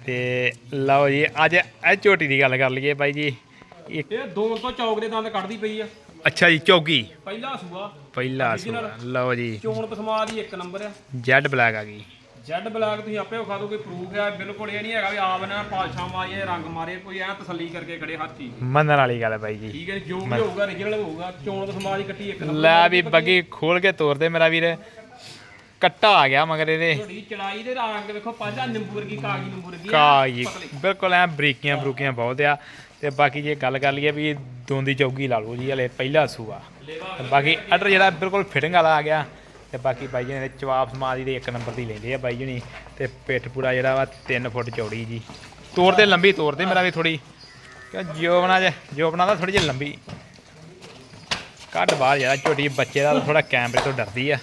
ਤੇ ਲਓ ਜੀ ਅੱਜ ਇਹ ਝੋਟੀ ਦੀ ਗੱਲ ਕਰ ਲਈਏ ਬਾਈ ਜੀ। ਇਹ ਦੋ ਤੋਂ ਚੌਕ ਦੇ ਦੰਦ ਕੱਢਦੀ ਪਈ ਆ। ਅੱਛਾ ਜੀ ਚੌਗੀ ਪਹਿਲਾ ਸੂਆ। ਪਹਿਲਾ। ਸੂਆ। ਲਓ ਜੀ। ਚੋਣ ਪਸਮਾ ਦੀ ਇੱਕ ਨੰਬਰ ਆ। ਜੈਡ ਬਲੈਕ ਆ ਗਈ। ਜੈਡ ਬਲੈਕ ਤੁਸੀਂ ਆਪੇ ਵਿਖਾ ਦੋ ਕੋਈ ਪ੍ਰੂਫ ਆ। ਬਿਲਕੁਲ ਇਹ ਨਹੀਂ ਹੈਗਾ ਵੀ ਆਪ ਨਾ ਪਾਲਸ਼ਾਂ ਮਾਰੀਏ ਰੰਗ ਮਾਰੇ ਕੋਈ ਐ ਤਸੱਲੀ ਕਰਕੇ ਖੜੇ ਚੀਜ਼ ਮੰਨਣ ਵਾਲੀ ਗੱਲ ਹੈ ਬਾਈ ਜੀ। ਠੀਕ ਹੈ ਜੀ, ਵੀ ਹੋਊਗਾ origignal ਹੋਊਗਾ ਚੋਣ ਪਸਮਾ ਦੀ ਕੱਟੀ ਇੱਕ ਨੰਬਰ ਲੈ ਵੀ ਬੱਗੀ ਖੋਲ ਕੇ ਤੋਰ ਦੇ ਮੇਰਾ ਵੀਰ। ਕੱਟਾ ਆ ਗਿਆ ਮਗਰ ਇਹਦੇ। ਤੁਹਾਡੀ ਚੜਾਈ ਦੇ ਰੰਗ ਵੇਖੋ ਪਾਜਾ ਨਿੰਬੂ ਵਰਗੀ ਕਾਗਜੀ ਨਿੰਬੂ ਵਰਗੀ ਕਾ ਪਤਲੀ। ਬਿਲਕੁਲ ਐ ਬਰੀਕੀਆਂ ਬਰੂਕੀਆਂ ਬਹੁਤ ਆ। ਤੇ ਬਾਕੀ ਜੇ ਗੱਲ ਕਰ ਲਈਏ ਵੀ ਦੋਂਦੀ ਚੌਗੀ ਲਾ ਲਓ ਜੀ ਹਲੇ ਪਹਿਲਾ ਸੂਆ। ਲੇਵਾ ਤੇ ਬਾਕੀ ਅਡਰ ਜਿਹੜਾ ਬਿਲਕੁਲ ਫਿਟਿੰਗ ਵਾਲਾ ਆ ਗਿਆ। ਤੇ ਬਾਕੀ ਬਾਈ ਜੀ ਨੇ ਚਵਾਪ ਸਮਾਦੀ ਦੇ ਇੱਕ ਨੰਬਰ ਦੀ ਲੈਂਦੇ ਆ ਬਾਈ ਜਣੀ। ਤੇ ਪਿੱਠ ਪੂਰਾ ਜਿਹੜਾ ਵਾ 3 ਫੁੱਟ ਚੌੜੀ ਜੀ। ਤੋਰ ਦੇ ਲੰਬੀ ਤੋਰ ਦੇ ਮੇਰਾ ਵੀ ਥੋੜੀ ਕਿਉਂ ਜੋਬਣਾ ਜੇ ਜੋਬਣਾ ਦਾ ਥੋੜੀ ਜਿਹੀ ਲੰਬੀ। ਕੱਢ ਬਾਹਰ ਜਿਹੜਾ ਛੋਟੀ ਬੱਚੇ ਦਾ ਥੋੜਾ ਕੈਮਰੇ ਤੋਂ ਡਰਦੀ ਆ।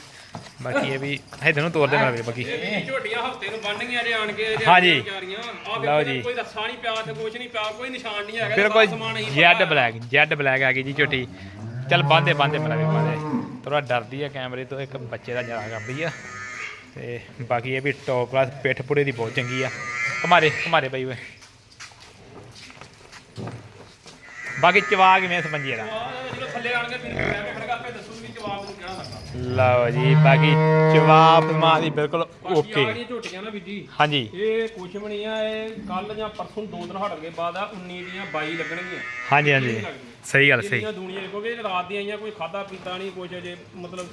ਬਾਕੀ ਇਹ ਵੀ ਇਧਰ ਨੂੰ ਤੋਰ ਦੇ ਮੇਰਾ ਵੀ ਬਾਕੀ। ਝੋਟੀਆਂ ਹਫ਼ਤੇ ਨੂੰ ਬੰਨਣਗੀਆਂ ਜੇ ਆਣ ਕੇ ਇਹਦੇ ਹਾਂਜੀ। ਲਓ ਜੀ। ਕੋਈ ਰੱਸਾ ਨਹੀਂ ਪਿਆ ਤੇ ਕੁਝ ਨਹੀਂ ਪਿਆ ਕੋਈ ਨਿਸ਼ਾਨ ਨਹੀਂ ਹੈਗਾ ਬਿਲਕੁਲ ਜੈਡ। ਬਲੈਕ ਜੈਡ ਬਲੈਕ ਆ ਗਈ ਜੀ ਝੋਟੀ। ਚੱਲ ਬਾਂਦੇ ਬਾਂਦੇ ਮੇਰਾ ਵੀ ਬਾਂਦੇ ਥੋੜਾ ਡਰਦੀ ਆ ਕੈਮਰੇ ਤੋਂ ਇੱਕ ਬੱਚੇ ਦਾ ਜਰਾ ਕਰਦੀ ਆ ਤੇ ਬਾਕੀ ਇਹ ਵੀ ਟੌਪ ਕਲਾਸ ਪਿੱਠ ਪੁੜੇ ਦੀ ਬਹੁਤ ਚੰਗੀ ਆ। ਕਮਾਰੇ ਕਮਾਰੇ ਬਾਈ ਓਏ। ਬਾਕੀ ਚਵਾ ਕਿਵੇਂ ਸਪੰਜੀ ਆ, ਜਦੋਂ ਥੱਲੇ ਆਣ ਕੇ ਫਿਰ ਮੈਂ ਵੇਖਣਗਾ ਆਪੇ ਦੱਸੂ ਵੀ ਜਵਾਬ ਨੂੰ ਕਿਹੜਾ ਲੱਗਾ ਲਓ ਜੀ ਬਾਕੀ ਜਵਾਬ ਮਾਂ ਦੀ ਬਿਲਕੁਲ ਓਕੇ ਜਿਹੜੀਆਂ ਝੋਟੀਆਂ ਨਾ ਵੀਰ ਜੀ ਹਾਂਜੀ। ਇਹ ਕੁਛ ਵੀ ਨਹੀਂ ਆ ਇਹ ਕੱਲ ਜਾਂ ਪਰਸੋਂ ਦੋ ਦਿਨ ਹਟ ਗਏ ਬਾਅਦ ਆ 19 ਦੀਆਂ 22 ਲੱਗਣਗੀਆਂ। ਹਾਂਜੀ ਹਾਂਜੀ। ਸਹੀ ਗੱਲ ਸਹੀ। ਦੁਨੀਆ ਕਿਉਂਕਿ ਰਾਤ ਦੀਆਂ ਆਈਆਂ ਕੋਈ ਖਾਦਾ ਪੀਤਾ ਨਹੀਂ ਕੁਛ ਜੇ ਮਤਲਬ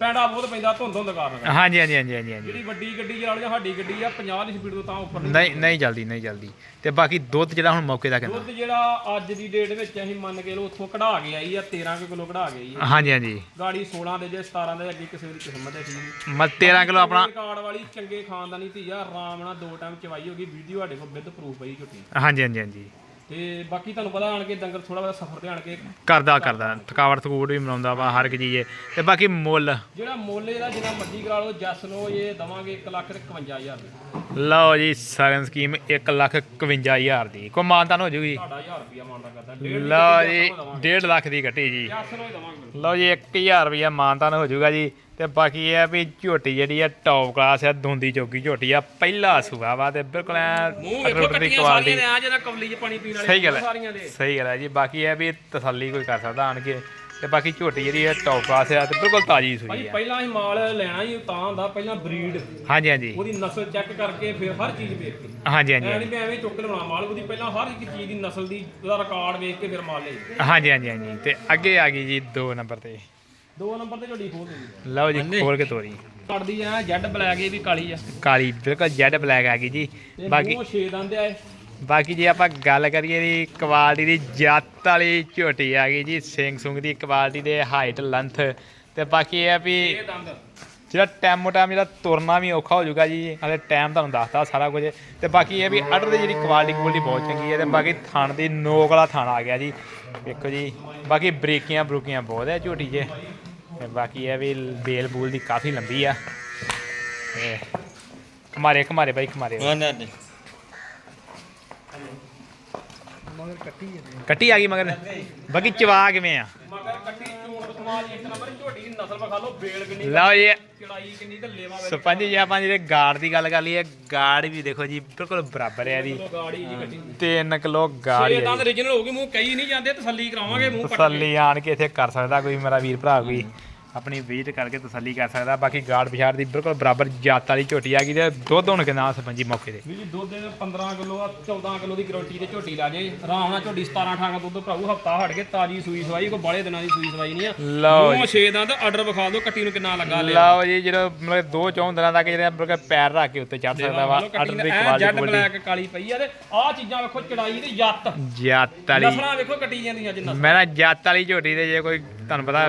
ਪੈਂਡਾ ਬਹੁਤ ਪੈਂਦਾ ਧੁੰਦ ਧੁੰਦ ਕਾਰਨ। ਹਾਂਜੀ ਹਾਂਜੀ ਹਾਂਜੀ ਹਾਂਜੀ ਹਾਂਜੀ। ਜਿਹੜੀ ਵੱਡੀ ਗੱਡੀ ਵਾਲੀ ਸਾਡੀ ਗੱਡੀ ਆ 50 ਦੀ ਸਪੀਡ ਤੋਂ ਤਾਂ ਉੱਪਰ ਨਹੀਂ ਨਹੀਂ ਨਹੀਂ ਜਲਦੀ ਨਹੀਂ ਜਲਦੀ ਤੇ ਬਾਕੀ ਦੁੱਧ ਜਿਹੜਾ ਹੁਣ ਮੌਕੇ ਦਾ ਕਹਿੰਦਾ। ਦੁੱਧ ਜਿਹੜਾ ਅੱਜ ਦੀ ਡੇਟ ਵਿੱਚ ਅਸੀਂ ਮੰਨ ਕੇ ਲੋ ਉੱਥੋਂ ਕਢਾ ਕੇ ਆਈ ਆ 13 ਕੁ ਕਿਲੋ ਕਢਾ ਕੇ ਆਈ ਆ। ਹਾਂਜੀ ਹਾਂਜੀ। ਗਾੜੀ 16 ਦੇ ਜੇ 17 ਦੇ ਅੱਗੇ ਕਿਸੇ ਦੀ ਕਿਸਮਤ ਹੈ ਠੀਕ ਮੈਂ 13 ਕਿਲੋ ਆਪਣਾ ਕਾਰਡ ਵਾਲੀ ਚੰਗੇ ਖਾਨਦਾਨੀ ਧੀ ਆ ਆਰਾਮ ਨਾਲ ਦੋ ਟਾਈਮ ਚਵਾਈ ਹੋਗੀ ਵੀਡੀਓ ਸਾਡੇ ਕੋਲ ਵਿਦ ਪ੍ਰੂਫ ਪਈ ਝੁੱਟੀ ਹਾਂਜੀ ਹਾਂਜੀ ਹਾਂਜੀ। ਤੇ ਬਾਕੀ ਤੁਹਾਨੂੰ ਪਤਾ ਆਣ ਕੇ ਡੰਗਰ ਥੋੜਾ ਬਹੁਤਾ ਸਫ਼ਰ ਤੇ ਆਣ ਕੇ ਕਰਦਾ ਕਰਦਾ। ਥਕਾਵਟ ਥਕੂਟ ਵੀ ਮਨਾਉਂਦਾ ਵਾ ਹਰ ਇੱਕ ਚੀਜ਼ ਤੇ ਬਾਕੀ ਮੁੱਲ। ਜਿਹੜਾ ਮੁੱਲ ਇਹਦਾ ਜਿੰਨਾ ਮਰਜ਼ੀ ਕਰਾ ਲਓ ਜੱਸ ਨੂੰ ਇਹ ਦਵਾਂਗੇ 1 ਲੱਖ ਤੇ 51000 ਦੇ। ਲਓ ਜੀ ਸਗਨ ਸਕੀਮ 1 ਲੱਖ 51000 ਦੀ। ਕੋਈ ਮਾਨਤਾਨ ਹੋ ਜੂਗੀ? ਤੁਹਾਡਾ 1000 ਰੁਪਿਆ ਮੰਨਦਾ ਕਰਦਾ। ਡੇਢ ਲਓ ਜੀ ਜੱਸ ਨੂੰ ਦਵਾਂਗੇ। 1.5 ਲੱਖ ਦੀ ਕੱਟੀ ਜੀ। ਜੱਸ ਨੂੰ ਹੀ ਦਵਾਂਗੇ। ਲਓ ਜੀ 1000 ਰੁਪਇਆ ਮਾਨਤਾਨ ਹੋ ਜੂਗਾ ਜੀ। ਤੇ ਬਾਕੀ ਇਹ ਆ ਵੀ ਝੋਟੀ ਜਿਹੜੀ ਆ ਟੌਪ ਕਲਾਸ ਆ ਦੁੰਦੀ ਚੌਕੀ ਝੋਟੀ ਆ ਪਹਿਲਾ ਸੂਆ ਵਾ ਤੇ ਬਿਲਕੁਲ ਐ ਮੂੰਹ ਵੇਖੋ ਕੱਟੀਆਂ ਸਾਰੀਆਂ ਨੇ ਆ ਜਿਹੜਾ ਕਵਲੀ 'ਚ ਪਾਣੀ ਪੀਣ ਵਾਲੀ ਸਹੀ ਗੱਲ ਹੈ ਸਾਰੀਆਂ ਦੇ। ਸਹੀ ਗੱਲ ਹੈ ਜੀ ਬਾਕੀ ਇਹ ਵੀ ਤਸੱਲੀ ਕੋਈ ਕਰ ਸਕਦਾ ਆਣ ਕੇ। ਤੇ ਬਾਕੀ ਝੋਟੀ ਜਿਹੜੀ ਹੈ ਟੌਪ ਕਲਾਸ ਆ ਤੇ ਬਿਲਕੁਲ ਤਾਜੀ ਸੂਈ ਆ। ਪਹਿਲਾਂ ਹੀ ਮਾਲ ਲੈਣਾ ਹੀ ਤਾਂ ਹੁੰਦਾ ਪਹਿਲਾਂ ਬਰੀਡ ਹਾਂਜੀ ਹਾਂਜੀ। ਉਹਦੀ ਨਸਲ ਚੈੱਕ ਕਰਕੇ ਫਿਰ ਹਰ ਚੀਜ਼ ਵੇਖ ਕੇ। ਹਾਂਜੀ ਹਾਂਜੀ ਵੀ ਐਵੇਂ ਚੁੱਕ ਲੈਣਾ ਮਾਲ ਉਹਦੀ ਪਹਿਲਾਂ ਹਰ ਇੱਕ ਚੀਜ਼ ਦੀ ਨਸਲ ਦੀ ਉਹਦਾ ਰਿਕਾਰਡ ਵੇਖ ਕੇ ਫਿਰ ਮਾਲ ਲਈ ਹਾਂਜੀ ਹਾਂਜੀ ਹਾਂਜੀ। ਤੇ ਅੱਗੇ ਆ ਗਈ ਜੀ 2 ਨੰਬਰ ਤੇ। ਦੋ ਨੰਬਰ ਤੇ ਝੋਲੀ ਖੋਲ ਦਿੰਦੀ ਲਓ ਜੀ ਖੋਲ ਕੇ ਤੋਰੀ। ਕੱਢਦੀ ਆ ਜੈਡ ਬਲੈਕ ਇਹ ਵੀ ਕਾਲੀ ਆ। ਕਾਲੀ ਬਿਲਕੁਲ ਜੈਡ ਬਲੈਕ ਆ ਗਈ ਜੀ। ਤੇ ਬਾਕੀ ਮੂੰਹ ਛੇ ਦੰਦ ਆ ਇਹ। ਬਾਕੀ ਜੇ ਆਪਾਂ ਗੱਲ ਕਰੀਏ ਦੀ ਕੁਆਲਿਟੀ ਦੀ ਜੱਤ ਵਾਲੀ ਝੋਟੀ ਆ ਗਈ ਜੀ ਸਿੰਘ ਸੁੰਗ ਦੀ ਕੁਆਲਿਟੀ ਦੇ ਹਾਈਟ ਲੈਂਥ ਤੇ ਬਾਕੀ ਇਹ ਆ ਵੀ ਦੰਦ। ਜਿਹੜਾ ਟਾਈਮ ਟਾਈਮ ਜਿਹੜਾ ਤੁਰਨਾ ਵੀ ਔਖਾ ਹੋ ਜਾਊਗਾ ਜੀ ਹਲੇ ਟਾਈਮ ਤੁਹਾਨੂੰ ਦੱਸਦਾ ਸਾਰਾ ਕੁਝ। ਤੇ ਬਾਕੀ ਇਹ ਵੀ ਅਡਰ ਦੀ ਜਿਹੜੀ ਕੁਆਲਿਟੀ ਕੁਆਲਿਟੀ ਬਹੁਤ ਚੰਗੀ ਹੈ ਤੇ ਬਾਕੀ ਥਣ ਦੀ ਨੋਕ ਵਾਲਾ ਥਣ ਆ ਗਿਆ ਜੀ। ਵੇਖੋ ਜੀ ਬਾਕੀ ਬਰੀਕੀਆਂ ਬਰੂਕੀਆਂ ਬਹੁਤ ਹੈ ਝੋਟੀ 'ਚ। ਤੇ ਬਾਕੀ ਇਹ ਵੀ ਬੇਲ ਬੂਲ ਦੀ ਕਾਫੀ ਲੰਬੀ ਆ। ਤੇ ਕਮਾਰੇ ਕਮਾਰੇ ਬਾਈ ਕਮਾਰੇ ਮਗਰ ਕੱਟੀ ਕੱਟੀ ਆ ਗਈ ਮਗਰ? ਬਾਕੀ ਚਵਾ ਕਿਵੇਂ ਆ? ਮਗਰ ਕੱਟੀ ਚੂਣ ਸਮਾਜ ਇੱਕ ਨੰਬਰ ਝੋਟੀ ਦੀ ਨਸਲ ਵਿਖਾ ਲਓ ਬੇਲ ਕਿੰਨੀ ਲਓ ਜੀ। ਚੜਾਈ ਕਿੰਨੀ ਤੇ ਲੇਵਾ ਵੇਖ ਸਰਪੰਚ ਜੀ ਆਪਾਂ ਜਿਹੜੇ ਗਾਰਡ ਦੀ ਗੱਲ ਕਰ ਲਈਏ ਗਾਰਡ ਵੀ ਦੇਖੋ ਜੀ ਬਿਲਕੁਲ ਬਰਾਬਰ ਹੈ ਜੀ। ਲੋ ਗਾੜੀ ਜੀ ਕੱਟੀ। 3 ਕਿਲੋ ਗਾਰਡ ਛੇ ਹੈ ਦੰਦ origignal ਹੋਊਗੀ ਮੂੰਹ ਕਈ ਨਹੀਂ ਜਾਂਦੇ ਤਸੱਲੀ ਕਰਾਵਾਂਗੇ ਮੂੰਹ ਪੱਟ ਤਸੱਲੀ ਆਣ ਕੇ ਇੱਥੇ ਕਰ ਸਕਦਾ ਕੋਈ ਮੇਰਾ ਵੀਰ ਭਰਾ ਕੋਈ। ਆਪਣੀ ਵਿਜ਼ਿਟ ਕਰਕੇ ਤਸੱਲੀ ਕਰ ਸਕਦਾ। ਬਾਕੀ ਗਾਰਡ ਵਿਚਾਰ ਦੀ ਬਿਲਕੁਲ ਬਰਾਬਰ ਜਾਤ ਵਾਲੀ ਝੋਟੀ ਆ ਗਈ ਤੇ ਦੁੱਧ ਹੁਣ ਕਿੰਨਾ ਸਰਪੰਚੀ ਮੌਕੇ ਤੇ। ਵੀ ਜੀ ਦੁੱਧ ਦੇ 15 ਕਿਲੋ ਆ 14 ਕਿਲੋ ਦੀ ਗਰੰਟੀ ਤੇ ਝੋਟੀ ਲਾ ਜੇ। ਆਰਾਮ ਨਾਲ ਝੋਟੀ 17 18 ਦੁੱਧ ਭਰਾਊ ਹਫਤਾ ਹਟ ਕੇ ਤਾਜੀ ਸੂਈ ਸਵਾਈ ਕੋਈ ਬਾਲੇ ਦਿਨਾਂ ਦੀ ਸੂਈ ਸਵਾਈ ਨਹੀਂ ਆ। ਲਓ ਮੂੰਹ ਛੇ ਦੰਦ ਆਰਡਰ ਵਿਖਾ ਦਿਓ ਕੱਟੀ ਨੂੰ ਕਿੰਨਾ ਲੱਗਾ ਲਓ ਜੀ ਜਦੋਂ ਮਤਲਬ ਦੋ ਚੌਂ ਦਿਨਾਂ ਤੱਕ ਜਿਹੜੇ ਬਿਲਕੁਲ ਪੈਰ ਰੱਖ ਕੇ ਉੱਤੇ ਚੜ ਸਕਦਾ ਵਾ ਆਰਡਰ ਦੀ ਕੁਆਲਿਟੀ ਕੁਆਲਿਟੀ ਬਲੈਕ ਕਾਲੀ ਪਈ ਆ ਤੇ ਆਹ ਚੀਜ਼ਾਂ ਵੇਖੋ ਚੜਾਈ ਤੇ ਜੱਤ। ਜਾਤ ਵਾਲੀ। ਨਸਲਾਂ ਵੇਖੋ ਕੱਟੀ ਜਾਂਦੀਆਂ ਜਿੰਨਾ ਮੈਂ ਨਾ ਜਾਤ ਵਾਲੀ ਝੋਟੀ ਤੇ ਜੇ ਕੋਈ ਤੁਹਾਨੂੰ ਪਤਾ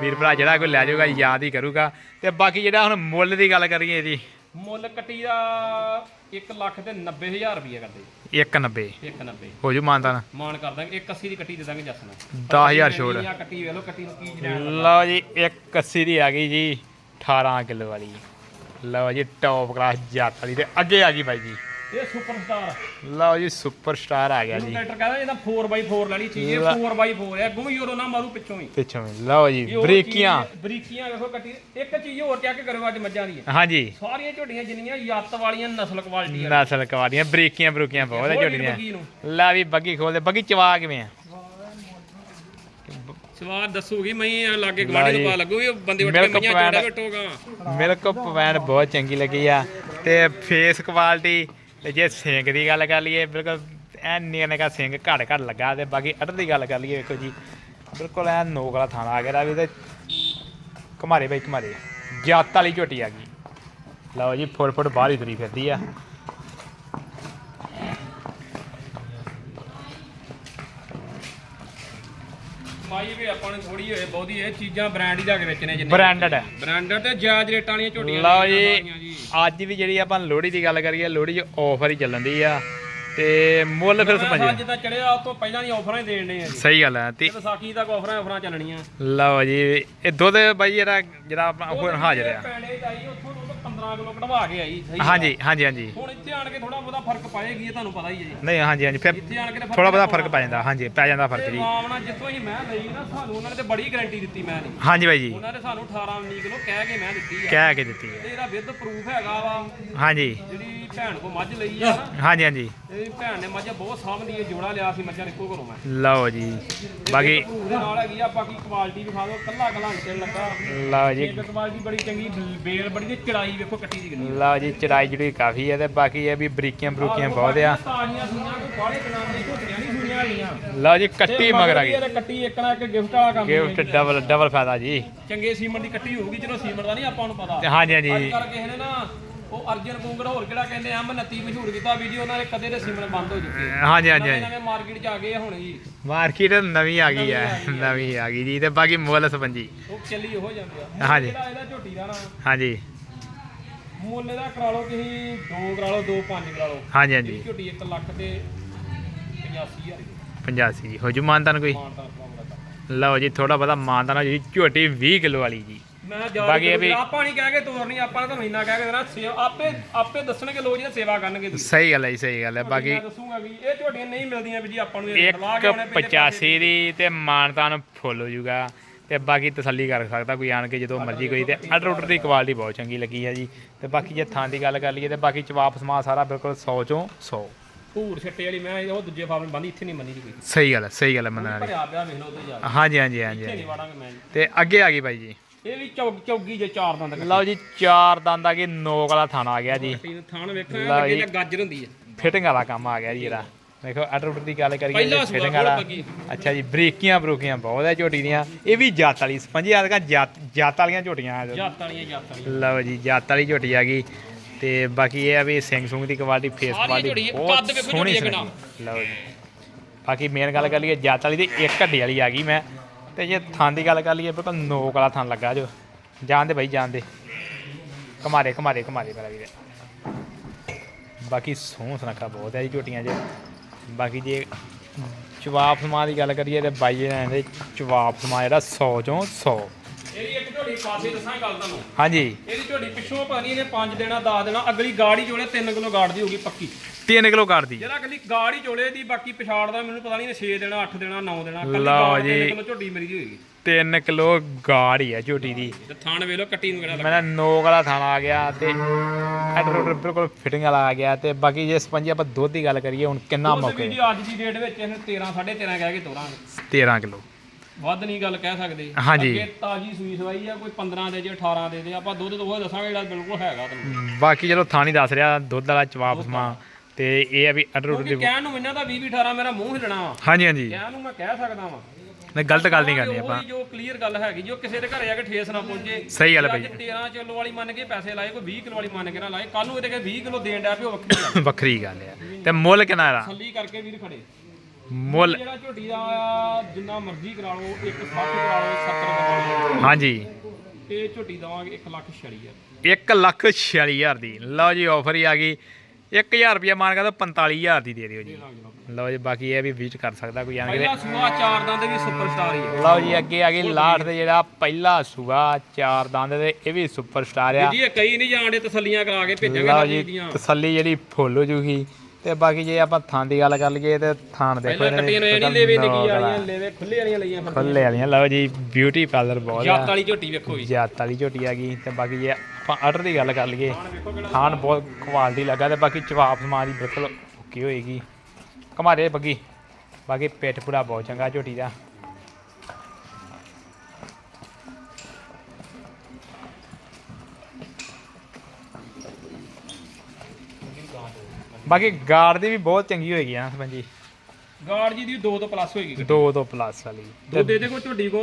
ਵੀਰ ਭਰਾ ਜਿਹੜਾ ਕੋਈ ਲੈ ਜਾਊਗਾ ਯਾਦ ਹੀ ਕਰੂਗਾ। ਤੇ ਬਾਕੀ ਜਿਹੜਾ ਹੁਣ ਮੁੱਲ ਦੀ ਗੱਲ ਕਰੀਏ ਇਹਦੀ ਮੁੱਲ ਕੱਟੀ ਦਾ 1 ਲੱਖ ਤੇ 90000 ਰੁਪਏ ਕਰਦੇ। 190 190 ਹੋ ਜੂ ਮਾਨਤਾਨ ਮਾਨ ਕਰ ਦਾਂਗੇ 180 ਦੀ ਕੱਟੀ ਦੇ ਦਾਂਗੇ ਜੱਸ ਨੂੰ 10000 ਛੋੜ। ਕੱਟੀ ਵੇਖ ਲਓ ਕੱਟੀ ਨੂੰ ਕੀ ਲਓ ਜੀ 180 ਦੀ ਆ ਗਈ ਜੀ 18 ਕਿਲੋ ਵਾਲੀ। ਲਓ ਜੀ ਟੌਪ ਕਲਾਸ ਜਾਤ ਵਾਲੀ ਤੇ ਅੱਗੇ ਆ ਗਈ ਬਾਈ ਜੀ। ਇਹ ਸੁਪਰਸਟਾਰ ਲਓ ਜੀ ਸੁਪਰ ਸਟਾਰ ਆ ਗਿਆ ਜੀ। ਟਰੈਕਟਰ ਕਹਿੰਦਾ ਇਹਦਾ 4x4 ਲੈਣੀ ਚੀਜ਼ ਇਹ 4x4 ਹੈ ਗੁੰਮ ਯੂਰੋ ਨਾ ਮਾਰੂ ਪਿੱਛੋਂ ਹੀ ਪਿੱਛੋਂ ਵੀ। ਲਓ ਜੀ ਇਹ ਉਹ ਬਰੀਕੀਆਂ। ਚੀਜ਼- ਬਰੀਕੀਆਂ ਵੇਖੋ ਕੱਟੀ। ਇੱਕ ਚੀਜ਼ ਹੋਰ ਚੈੱਕ ਕਰੋ ਅੱਜ ਮੱਝਾਂ ਦੀ। ਹਾਂਜੀ। ਸਾਰੀਆਂ ਝੋਟੀਆਂ ਜਿੰਨੀਆਂ ਯੱਤ ਵਾਲੀਆਂ ਨਸਲ ਕੁਆਲਿਟੀ ਆ ਨਸਲ ਕਵਾਦੀਆਂ ਬਰੀਕੀਆਂ ਬਰੂਕੀਆਂ ਬਹੁਤ ਹੈ ਹੋਰ ਝੋਟੀ ਦੀਆਂ ਬੱਗੀ ਨੂੰ। ਲੈ ਵੀ ਬੱਗੀ ਖੋਲਦੇ। ਬੱਗੀ ਚਵਾ ਕਿਵੇਂ ਆ? ਸਵਾਦ ਦੱਸੂਗੀ ਮੈਂ ਲਾਗੇ ਗਵਾਂਢੀ ਨੂੰ ਜੀ। ਪਾ ਲੱਗੂਗੀ ਉਹ ਬੰਦੇ ਉੱਠ ਕੇ ਮਿਲਕ ਮਈਆਂ ਪਵੈਨ- ਚੋੜਾ ਵੇਟੋਗਾ ਮਿਲਕ ਪਵੈਨ ਬਹੁਤ ਚੰਗੀ ਲੱਗੀ ਆ। ਤੇ ਫੇਸ ਕੁਆਲਿਟੀ ਤੇ ਜੇ ਸਿੰਗ ਦੀ ਗੱਲ ਕਰ ਲਈਏ ਬਿਲਕੁਲ ਐਨ ਨਿਕਾ ਨਿਕਾ ਸਿੰਗ ਘੜ ਘੜ ਲੱਗਾ ਤੇ ਬਾਕੀ ਅਟਰ ਦੀ ਗੱਲ ਕਰ ਲਈਏ ਵੇਖੋ ਜੀ ਬਿਲਕੁਲ ਐਨ ਨੋਕ ਵਾਲਾ ਥਾਣਾ ਆ ਗਿਆ ਵੀ ਤੇ ਘਮਾਰੇ ਬਾਈ ਘਮਾਰੇ ਜੱਤ ਵਾਲੀ ਝੋਟੀ ਆ ਗਈ। ਲਓ ਜੀ ਫੁੱਟ ਫੁੱਟ ਬਾਹਰ ਹੀ ਤੁਰੀ ਫਿਰਦੀ ਆ। ਮਾਈ ਵੀ ਆਪਾਂ ਨੂੰ ਥੋੜੀ ਹੋਏ ਬਹੁਤੀ ਇਹ ਚੀਜ਼ਾਂ ਬ੍ਰਾਂਡ ਹੀ ਜਾ ਕੇ ਵੇਚਣੇ ਜਿੰਨੇ ਬ੍ਰਾਂਡਡ ਹੈ ਬ੍ਰਾਂਡਡ ਤੇ ਜਾਇਜ਼ ਰੇਟਾਂ ਵਾਲੀਆਂ ਝੋਟੀਆਂ ਲਓ ਜੀ। ਅੱਜ ਵੀ ਜਿਹੜੀ ਆਪਾਂ ਲੋਹੜੀ ਦੀ ਗੱਲ ਕਰੀਏ ਲੋਹੜੀ 'ਚ ਆਫਰ ਹੀ ਚੱਲਣ ਦੀ ਆ। ਤੇ ਮੁੱਲ ਫਿਰ ਮੈਂ ਜਿੱਦਾਂ ਚੜਿਆ ਉਸ ਤੋਂ ਪਹਿਲਾਂ ਦੀ ਆਫਰਾਂ ਹੀ ਦੇਣ ਆ ਜੀ। ਸਹੀ ਗੱਲ ਹੈ ਤੇ ਤੇ ਵਿਸਾਖੀ ਤੱਕ ਆਫਰਾਂ ਆਫਰਾਂ ਚੱਲਣੀਆਂ। ਲਓ ਜੀ ਇਹ ਦੁੱਧ ਬਾਈ ਜਿਹੜਾ ਜਿਹੜਾ ਆਪਣਾ ਹੁਣ ਹਾਜ਼ਰ ਆ। ਪੈੜੇ ਚਾਈ ਉੱਥੋਂ 15 ਕਿਲੋ ਕਢਵਾ ਕੇ ਆਈ ਸਹੀ ਹਾਂਜੀ ਹਾਂਜੀ ਹਾਂਜੀ। ਹੁਣ ਇੱਥੇ ਆਣ ਕੇ ਥੋੜਾ ਬਹੁਤਾ ਫ਼ਰਕ ਪਾਏਗੀ ਇਹ ਤੁਹਾਨੂੰ ਪਤਾ ਹੀ ਹੈ ਜੀ। ਨਹੀਂ ਹਾਂਜੀ ਹਾਂਜੀ ਫਿਰ ਇੱਥੇ ਆਣ ਕੇ ਤਾਂ ਥੋੜਾ ਬਹੁਤਾ। ਫ਼ਰਕ ਪੈ ਜਾਂਦਾ ਹਾਂਜੀ ਪੈ ਜਾਂਦਾ ਫ਼ਰਕ ਜੀ। ਮਾਮਨਾ ਜਿੱਥੋਂ ਹੀ ਮੈਂ ਲਈ ਨਾ ਸਾਨੂੰ ਉਹਨਾਂ ਨੇ ਤੇ ਬੜੀ ਗਾਰੰਟੀ ਦਿੱਤੀ ਮੈਂ ਦੀ ਹਾਂਜੀ ਬਾਈ ਜੀ। ਉਹਨਾਂ ਨੇ ਸਾਨੂੰ 18 19 ਕਿਲੋ ਕਹਿ ਕੇ ਮੈਂ ਦਿੱਤੀ ਆ। ਕਹਿ ਕੇ ਦਿੱਤੀ ਹੈ ਤੇ ਇਹਦਾ ਵਿਦ ਪ੍ਰੂਫ ਹੈਗਾ ਵਾ। ਹਾਂਜੀ। ਜਿਹੜੀ ਭੈਣ ਕੋ ਮੱਝ ਲਈ ਆ ਨਾ। ਹਾਂਜੀ ਹਾਂਜੀ। ਇਹ ਭੈਣ ਨੇ ਮੱਝ ਬਹੁਤ ਸਾਂਭਦੀ ਹੈ ਜੋੜਾ ਲਿਆ ਸੀ ਮੱਝਾਂ ਇੱਕੋ ਘਰੋਂ ਮੈਂ। ਲਓ ਜੀ। ਬਾਕੀ proof ਦੇ ਨਾਲ ਹੈਗੀ ਆ ਬਾਕੀ ਕੁਆਲਿਟੀ ਵਿਖਾ ਦਿਓ ਕੱਲਾ ਕੱਲਾ ਤੇ ਲੱਗਾ। ਲਓ ਜੀ। ਇੱਕ ਕੁਆਲਿਟੀ ਬੜੀ ਚੰਗੀ ਬੇਲ ਬੜੀ ਤੇ ਚੜਾਈ ਵੇਖੋ ਕੱਟੀ ਦੀ ਕਿੰਨੀ? ਲਓ ਜੀ ਚੜਾਈ ਜਿਹੜੀ ਕਾਫੀ ਹੈ ਤੇ ਬਾਕੀ ਇਹ ਵੀ ਬਰੀਕੀਆਂ ਬਰੂਕੀਆਂ ਬਹੁਤ ਆ। ਤਾਜ਼ੀਆਂ ਸੁਈਆਂ ਕੋਈ ਬਾਹਲੇ ਦਿਨਾਂ ਦੀ ਝੋਟੀਆਂ ਨਹੀਂ ਸੁਈਆਂ ਹੈਗੀਆਂ। ਲਓ ਜੀ ਕੱਟੀ ਮਗਰ ਆ ਗਈ। ਕੱਟੀ ਇੱਕ ਨਾ ਇੱਕ ਗਿਫਟ ਵਾਲਾ ਕੰਮ ਗਿਫਟ ਡਬਲ ਡਬਲ ਫਾਇਦਾ ਜੀ। ਚੰਗੇ ਸੀਮਨ ਦੀ ਕੱਟੀ ਹੋਊਗੀ ਚਲੋ ਸੀਮਨ ਦਾ ਨਹੀਂ ਆਪਾਂ ਨੂੰ ਪਤਾ। ਤੇ ਹਾਂਜੀ ਅੱਜ ਹਾਂਜੀ ਕੱਲ ਕਿਸੇ ਨੇ ਨਾ ਉਹ ਅਰਜਨ ਬੂੰਗੜ ਹੋਰ ਕਿਹੜਾ ਕਹਿੰਦੇ ਆ 29 ਮਸ਼ਹੂਰ ਕੀਤਾ ਵੀਡੀਓ ਉਹਨਾਂ ਦੇ ਕਦੇ ਦੇ ਸੀਮਨ ਬੰਦ ਹੋ ਚੁੱਕੇ ਹਾਂਜੀ ਹਾਂਜੀ ਨਵੇਂ ਹਾਂਜੀ। ਮਾਰਕੀਟ 'ਚ ਆ ਗਏ ਹੁਣ ਜੀ। ਮਾਰਕੀਟ ਨਵੀਂ ਆ ਗਈ ਹੈ ਨਵੀਂ ਆ ਗਈ ਜੀ ਤੇ ਬਾਕੀ ਮੁੱਲ ਸਬੰਜੀ ਉਹ ਚੱਲੀ ਹੋ ਜਾਂਦੇ ਆ। ਹਾਂਜੀ। ਇਹਦਾ ਝੋਟੀ ਦਾ ਨਾ। ਹਾਂਜੀ। ਮੁੱਲ ਇਹਦਾ ਕਰਾ ਲਓ ਤੁਸੀਂ 2 ਕਰਾ ਲਓ 2 5 ਕਰਾ ਲਓ। ਹਾਂਜੀ ਇਹਦੀ ਹਾਂਜੀ ਝੋਟੀ 1 ਲੱਖ ਤੇ 85000 ਦੀ। 85 ਜੀ। ਹੋ ਜੂ ਮਾਨਤਾਨ ਕੋਈ? ਲਓ ਜੀ ਥੋੜਾ ਬਹੁਤਾ ਮਾਨਤਾਨ ਜੀ। ਝੋਟੀ 20 ਕਿਲੋ ਵਾਲੀ ਜੀ। ਮੈਂ ਜਾ ਬਾਕੀ ਇਹ ਵੀ- ਆਪਾਂ ਨਹੀਂ ਕਹਿ ਕੇ ਤੋਰਨੀ ਆਪਾਂ ਤੁਹਾਨੂੰ ਇੰਨਾ ਕਹਿ ਕੇ ਦੇਣਾ ਸੇਵਾ ਆਪੇ ਆਪੇ ਦੱਸਣਗੇ ਲੋਕ ਜਿਹੜੇ ਸੇਵਾ ਕਰਨਗੇ ਸਹੀ ਗੱਲ ਹੈ ਜੀ ਸਹੀ ਗੱਲ ਹੈ ਬਾਕੀ ਮੈਂ ਦੱਸੂਗਾ ਵੀ ਇਹ ਝੋਟੀਆਂ ਨਹੀਂ ਮਿਲਦੀਆਂ ਵੀ ਜੀ ਆਪਾਂ ਨੂੰ ਇਹ ਲਾ ਕੇ ਆਉਣੇ ਪੈਂਦੇ 185 ਦੀ ਤੇ ਮਾਨਤਾਨ ਫੁੱਲ ਹੋ ਜੂਗਾ। ਤੇ ਬਾਕੀ ਤਸੱਲੀ ਕਰ ਸਕਦਾ ਕੋਈ ਆਣ ਕੇ ਜਦੋਂ ਮਰਜ਼ੀ ਕੋਈ ਤੇ ਆਰਡਰ ਆਰਡਰ ਦੀ ਕੁਆਲਿਟੀ ਬਹੁਤ ਚੰਗੀ ਲੱਗੀ ਹੈ ਜੀ। ਤੇ ਬਾਕੀ ਜੇ ਥਾਂ ਦੀ ਗੱਲ ਕਰ ਲਈਏ ਤੇ ਬਾਕੀ ਚਵਾਪ ਸਮਾ ਸਾਰਾ ਬਿਲਕੁਲ 100 ਚੋਂ 100 ਭੂਰ ਛੱਟੇ ਵਾਲੀ ਮੈਂ ਉਹ ਦੂਜੇ ਫਾਰਮ ਬੰਦੀ ਇੱਥੇ ਨਹੀਂ ਦੀ ਕੋਈ। ਸਹੀ ਗੱਲ ਹੈ ਸਹੀ ਗੱਲ ਹੈ ਮੰਨਣ ਵਾਲੀ ਭਰਿਆ ਪਿਆ ਵੇਖ ਲਓ ਤੇ ਯਾਰ ਹਾਂਜੀ ਹਾਂਜੀ ਹਾਂਜੀ ਇੱਥੇ ਹਾਂਜੀ। ਨਹੀਂ ਵਾੜਾਂਗੇ ਮੈਂ ਜੀ। ਤੇ ਅੱਗੇ ਆ ਗਈ ਬਾਈ ਜੀ। ਇਹ ਵੀ ਚੌਗ ਚੌਗੀ ਜੇ ਚਾਰ ਦੰਦ ਕੱਟੀ। ਲਓ ਜੀ ਚਾਰ ਦੰਦ ਆ ਗਏ ਨੋਕ ਵਾਲਾ ਥਾਣਾ ਆ ਗਿਆ ਜੀ। ਨੂੰ ਥਾਣ ਵੇਖੋ ਲਓ ਲੱਗੇ ਜੀ। ਜਾਂ ਗਾਜਰ ਹੁੰਦੀ ਹੈ। ਫਿਟਿੰਗ ਵਾਲਾ ਕੰਮ ਆ ਗਿਆ ਜੀ ਇਹਦਾ। ਦੇਖੋ ਆਰਡਰ ਆਰਡਰ ਦੀ ਗੱਲ ਕਰੀਏ ਪਹਿਲਾ ਸੂਆ ਫਿਟਿੰਗ ਵਾਲਾ। ਅੱਛਾ ਜੀ ਬਰੀਕੀਆਂ ਬਰੂਕੀਆਂ ਬਹੁਤ ਹੈ ਝੋਟੀ ਦੀਆਂ। ਇਹ ਵੀ ਜੱਤ ਵਾਲੀ ਸਪੰਜੀ ਆਦਿਕਾਂ ਜੱਤ ਜੱਤ ਵਾਲੀਆਂ ਝੋਟੀਆਂ ਆ ਜੱਤ ਵਾਲੀਆਂ ਜੱਤ ਵਾਲੀਆਂ। ਲਓ ਜੀ ਜੱਤ ਵਾਲੀ ਝੋਟੀ ਆ ਗਈ। ਤੇ ਬਾਕੀ ਇਹ ਆ ਵੀ ਸੁੰਗ ਦੀ ਕੁਆਲਿਟੀ ਫੇਸ ਸਾਰੀ ਕੁਆਲਿਟੀ ਝੋਟੀ, ਬਹੁਤ ਕੱਦ ਵੇਖੋ ਸੋਹਣੀ ਝੋਟੀ ਦਾ ਸੁਨੱਖੀ। ਲਓ ਜੀ। ਬਾਕੀ ਮੇਨ ਗੱਲ ਕਰ ਲਈਏ ਜੱਤ ਵਾਲੀ ਦੀ ਇੱਕ ਹੱਡੀ ਵਾਲੀ ਆ ਗਈ ਮੈਂ। ਤੇ ਜੇ ਥਾਂ ਦੀ ਗੱਲ ਕਰ ਲਈਏ ਬਿਲਕੁਲ ਨੋਕ ਵਾਲਾ ਥਾਂ ਲੱਗਾ ਜੋ। ਜਾਣਦੇ ਬਾਈ ਜਾਣਦੇ ਕਮਾਰੇ ਕਮਾਰੇ ਕਮਾਰੇ ਮੇਰਾ ਵੀਰੇ। ਬਾਕੀ ਸੋਹਣ ਸੁਨੱਖਾ ਬਹੁਤ ਹੈ ਜੀ ਝੋਟੀਆਂ 'ਚ। ਬਾਕੀ ਜੇ ਚਵਾਪ ਸਮਾ ਦੀ ਗੱਲ ਕਰੀਏ ਤੇ ਬਾਈ ਨੇ ਇਹਦੇ ਚਵਾਪ ਸਮਾ ਜਿਹੜਾ 100 ਚੋਂ 100 ਇਹਦੀ ਇੱਕ ਝੋਟੀ ਪਾਸੇ ਦੱਸਾਂ ਗੱਲ ਤੁਹਾਨੂੰ। ਹਾਂਜੀ। ਇਹਦੀ ਝੋਟੀ ਪਿੱਛੋਂ ਨਹੀਂ ਇਹਨੇ 5 ਦੇਣਾ 10 ਦੇਣਾ ਅਗਲੀ ਗਾੜੀ ਚੋਲੇ 3 ਕਿਲੋ ਗਾੜ ਦੀ ਹੋਊਗੀ ਪੱਕੀ। 3 ਕਿਲੋ ਕਰਦੀ ਜਿਹੜਾ ਅਗਲੀ ਗਾੜੀ ਚੋਲੇ ਦੀ ਬਾਕੀ ਪਛਾੜ ਦਾ ਮੈਨੂੰ ਪਤਾ ਨਹੀਂ ਇਹਨੇ 6 ਦੇਣਾ 8 ਦੇਣਾ 9 ਦੇਣਾ ਕੱਲੀ ਲਓ ਗਾੜ ਜੀ। 3 ਕਿਲੋ ਝੋਟੀ ਮੇਰੀ ਦੀ ਹੋਏਗੀ। 3 ਕਿਲੋ ਗਾੜ ਹੀ ਹੈ ਝੋਟੀ ਦੀ। ਤੇ ਥਾਣ ਵੇਖ ਲਓ ਕੱਟੀ ਨੂੰ ਕਿਹੜਾ ਲੱਗਾ। ਮੇਰਾ ਨੋਕ ਵਾਲਾ ਥਾਣਾ ਆ ਗਿਆ ਤੇ ਹੈਡਰ ਰੋਡਰ ਬਿਲਕੁਲ ਫਿਟਿੰਗ ਵਾਲਾ ਆ ਗਿਆ ਤੇ ਬਾਕੀ ਜੇ ਸਪੰਜੀ ਆਪਾਂ ਦੁੱਧ ਦੀ ਗੱਲ ਕਰੀਏ ਹੁਣ ਕਿੰਨਾ ਮੌਕੇ। ਅੱਜ ਦੀ ਡੇਟ ਵਿੱਚ ਇਹਨੇ 13 13.5 ਕਹਿ ਕੇ ਤੋਰਾਂਗੇ। 13 ਕਿਲੋ। ਵੱਧ ਨਹੀਂ ਗੱਲ ਕਹਿ ਸਕਦੇ। ਹਾਂਜੀ। ਅੱਗੇ ਤਾਜੀ ਸੂਈ ਸਵਾਈ ਆ ਕੋਈ 15 ਦੇ ਜੇ 18 ਦੇ ਦੇ ਆਪਾਂ ਦੁੱਧ ਤੋਂ ਉਹ ਦੱਸਾਂਗੇ ਜਿਹੜਾ ਬਿਲਕੁਲ ਹੈਗਾ ਤੁਹਾਨੂੰ ਬਾਕੀ ਚਲੋ ਥਾਣੀ ਦੱਸ ਰਿਹਾ ਦੁੱਧ ਵਾਲਾ ਚਵਾਪ ਸਮਾ ਤੇ ਇਹ ਆ ਵੀ ਅਡਰ ਕਿਉਂਕਿ ਕਹਿਣ ਨੂੰ ਇਹਨਾਂ ਦਾ 20 18 ਮੇਰਾ ਮੂੰਹ ਹਿਲਣਾ ਵਾ। ਹਾਂਜੀ ਹਾਂਜੀ। ਕਹਿਣ ਨੂੰ ਮੈਂ ਕਹਿ ਸਕਦਾ ਵਾਂ। ਨਹੀਂ ਗਲਤ ਗੱਲ ਨਹੀਂ ਕਰਨੀ ਆਪਾਂ। ਜੋ ਕਲੀਅਰ ਗੱਲ ਹੈਗੀ ਜੋ ਕਿਸੇ ਦੇ ਘਰੇ ਆ ਕੇ ਠੇਸ ਨਾ ਪਹੁੰਚੇ। ਸਹੀ ਗੱਲ ਅੱਜ 13 ਕਿਲੋ ਵਾਲੀ ਮੰਨ ਕੇ ਪੈਸੇ ਲਾਏ ਕੋਈ 20 ਕਿਲੋ ਵਾਲੀ ਮੰਨ ਕੇ ਨਾ ਲਾਏ ਕੱਲ ਨੂੰ ਇਹਦੇ ਕੇ 20 ਕਿਲੋ ਦੇਣ ਡਿਆ ਪਿਓ ਵੱਖਰੀ ਗੱਲ। *coughs* ਵੱਖਰੀ ਗੱਲ ਆ। ਤੇ ਮੁੱਲ ਕਿੰਨਾ ਇਹਦਾ? ਥੱਲੀ ਕਰਕੇ ਵੀਰ ਖੜੇ। ਮੁੱਲ ਜਿਹੜਾ ਝੋਟੀ ਦਾ ਜਿੰਨਾ ਮਰਜ਼ੀ ਕਰਾ ਲਓ 160 ਕਰਾ ਲਓ 70 ਕਰਾ ਲਓ। ਹਾਂਜੀ। ਇਹ ਝੋਟੀ ਦਵਾਂਗੇ 1 ਲੱਖ 46000 1 ਲੱਖ 46000 ਦੀ। ਲਓ ਜੀ ਆਫਰ ਹੀ ਆ ਗਈ। 1000 ਰੁਪਏ ਮਾਰ ਕੇ ਤਾਂ 45000 ਦੀ ਦੇ ਦਿਓ ਜੀ। ਲਓ ਜੀ ਬਾਕੀ ਇਹ ਵੀ ਵਿਜ਼ਿਟ ਕਰ ਸਕਦਾ ਕੋਈ ਆਣ ਕੇ ਪਹਿਲਾ ਸੂਆ ਚਾਰ ਦੰਦ ਵੀ ਸੁਪਰਸਟਾਰ ਹੀ ਹੈ। ਲਓ ਜੀ ਅੱਗੇ ਆ ਗਈ ਲਾਠ ਦੇ ਜਿਹੜਾ ਪਹਿਲਾ ਸੂਆ ਚਾਰ ਦੰਦ ਦੇ ਇਹ ਵੀ ਸੁਪਰ ਸਟਾਰ ਆ। ਜੀ ਇਹ ਕਈ ਨਹੀਂ ਜਾਣਦੇ ਤਸੱਲੀਆਂ ਕਰਾ ਕੇ ਭੇਜਾਂਗੇ ਲਓ ਜੀ ਦੀਆਂ। ਤਸੱਲੀ ਜਿਹੜੀ ਫੁੱਲ ਹੋ ਜੂਗੀ। ਤੇ ਬਾਕੀ ਜੇ ਆਪਾਂ ਥਾਂ ਦੀ ਗੱਲ ਕਰ ਲਈਏ ਤੇ ਥਾਂ ਦੇਖੋ ਪਹਿਲਾਂ ਕੱਟੀਆਂ ਨੇ ਇਹ ਨਹੀਂ ਲੇਵੇ ਨਿੱਕੀ ਵਾਲੀਆਂ ਲੇਵੇ ਖੁੱਲੇ ਵਾਲੀਆਂ ਲਈਆਂ ਫਿਰ ਖੁੱਲੇ ਵਾਲੀਆਂ ਲਓ ਜੀ ਬਿਊਟੀ ਪਾਰਲਰ ਬਹੁਤ ਜੱਤ ਆ ਵਾਲੀ ਝੋਟੀ ਵੇਖੋ ਜੀ ਜਾਤ ਵਾਲੀ ਝੋਟੀ ਆ ਗਈ। ਤੇ ਬਾਕੀ ਜੇ ਆਪਾਂ ਆਰਡਰ ਦੀ ਗੱਲ ਕਰ ਲਈਏ ਖਾਣ ਬਹੁਤ ਕੁਆਲਿਟੀ ਲੱਗਾ ਤੇ ਬਾਕੀ ਚਵਾਪ ਸਮਾਨ ਦੀ ਬਿਲਕੁਲ ਓਕੇ ਹੋਏਗੀ। કમારે બગી બાકી પેટ પૂરા બહુ ચંગા ચોટી જા ਬਾਕੀ ਗਾਰਡ ਦੀ ਵੀ ਬਹੁਤ ਚੰਗੀ ਹੋਏਗੀ ਆ ਸਰਪੰਚ ਜੀ ਗਾੜ ਜੀ ਦੀ 2 ਤੋਂ ਪਲੱਸ ਹੋਏਗੀ ਦੋ ਤੋਂ ਪਲੱਸ ਵਾਲੀ। ਦੁੱਧ ਇਹਦੇ ਕੋਲ ਝੋਟੀ ਕੋ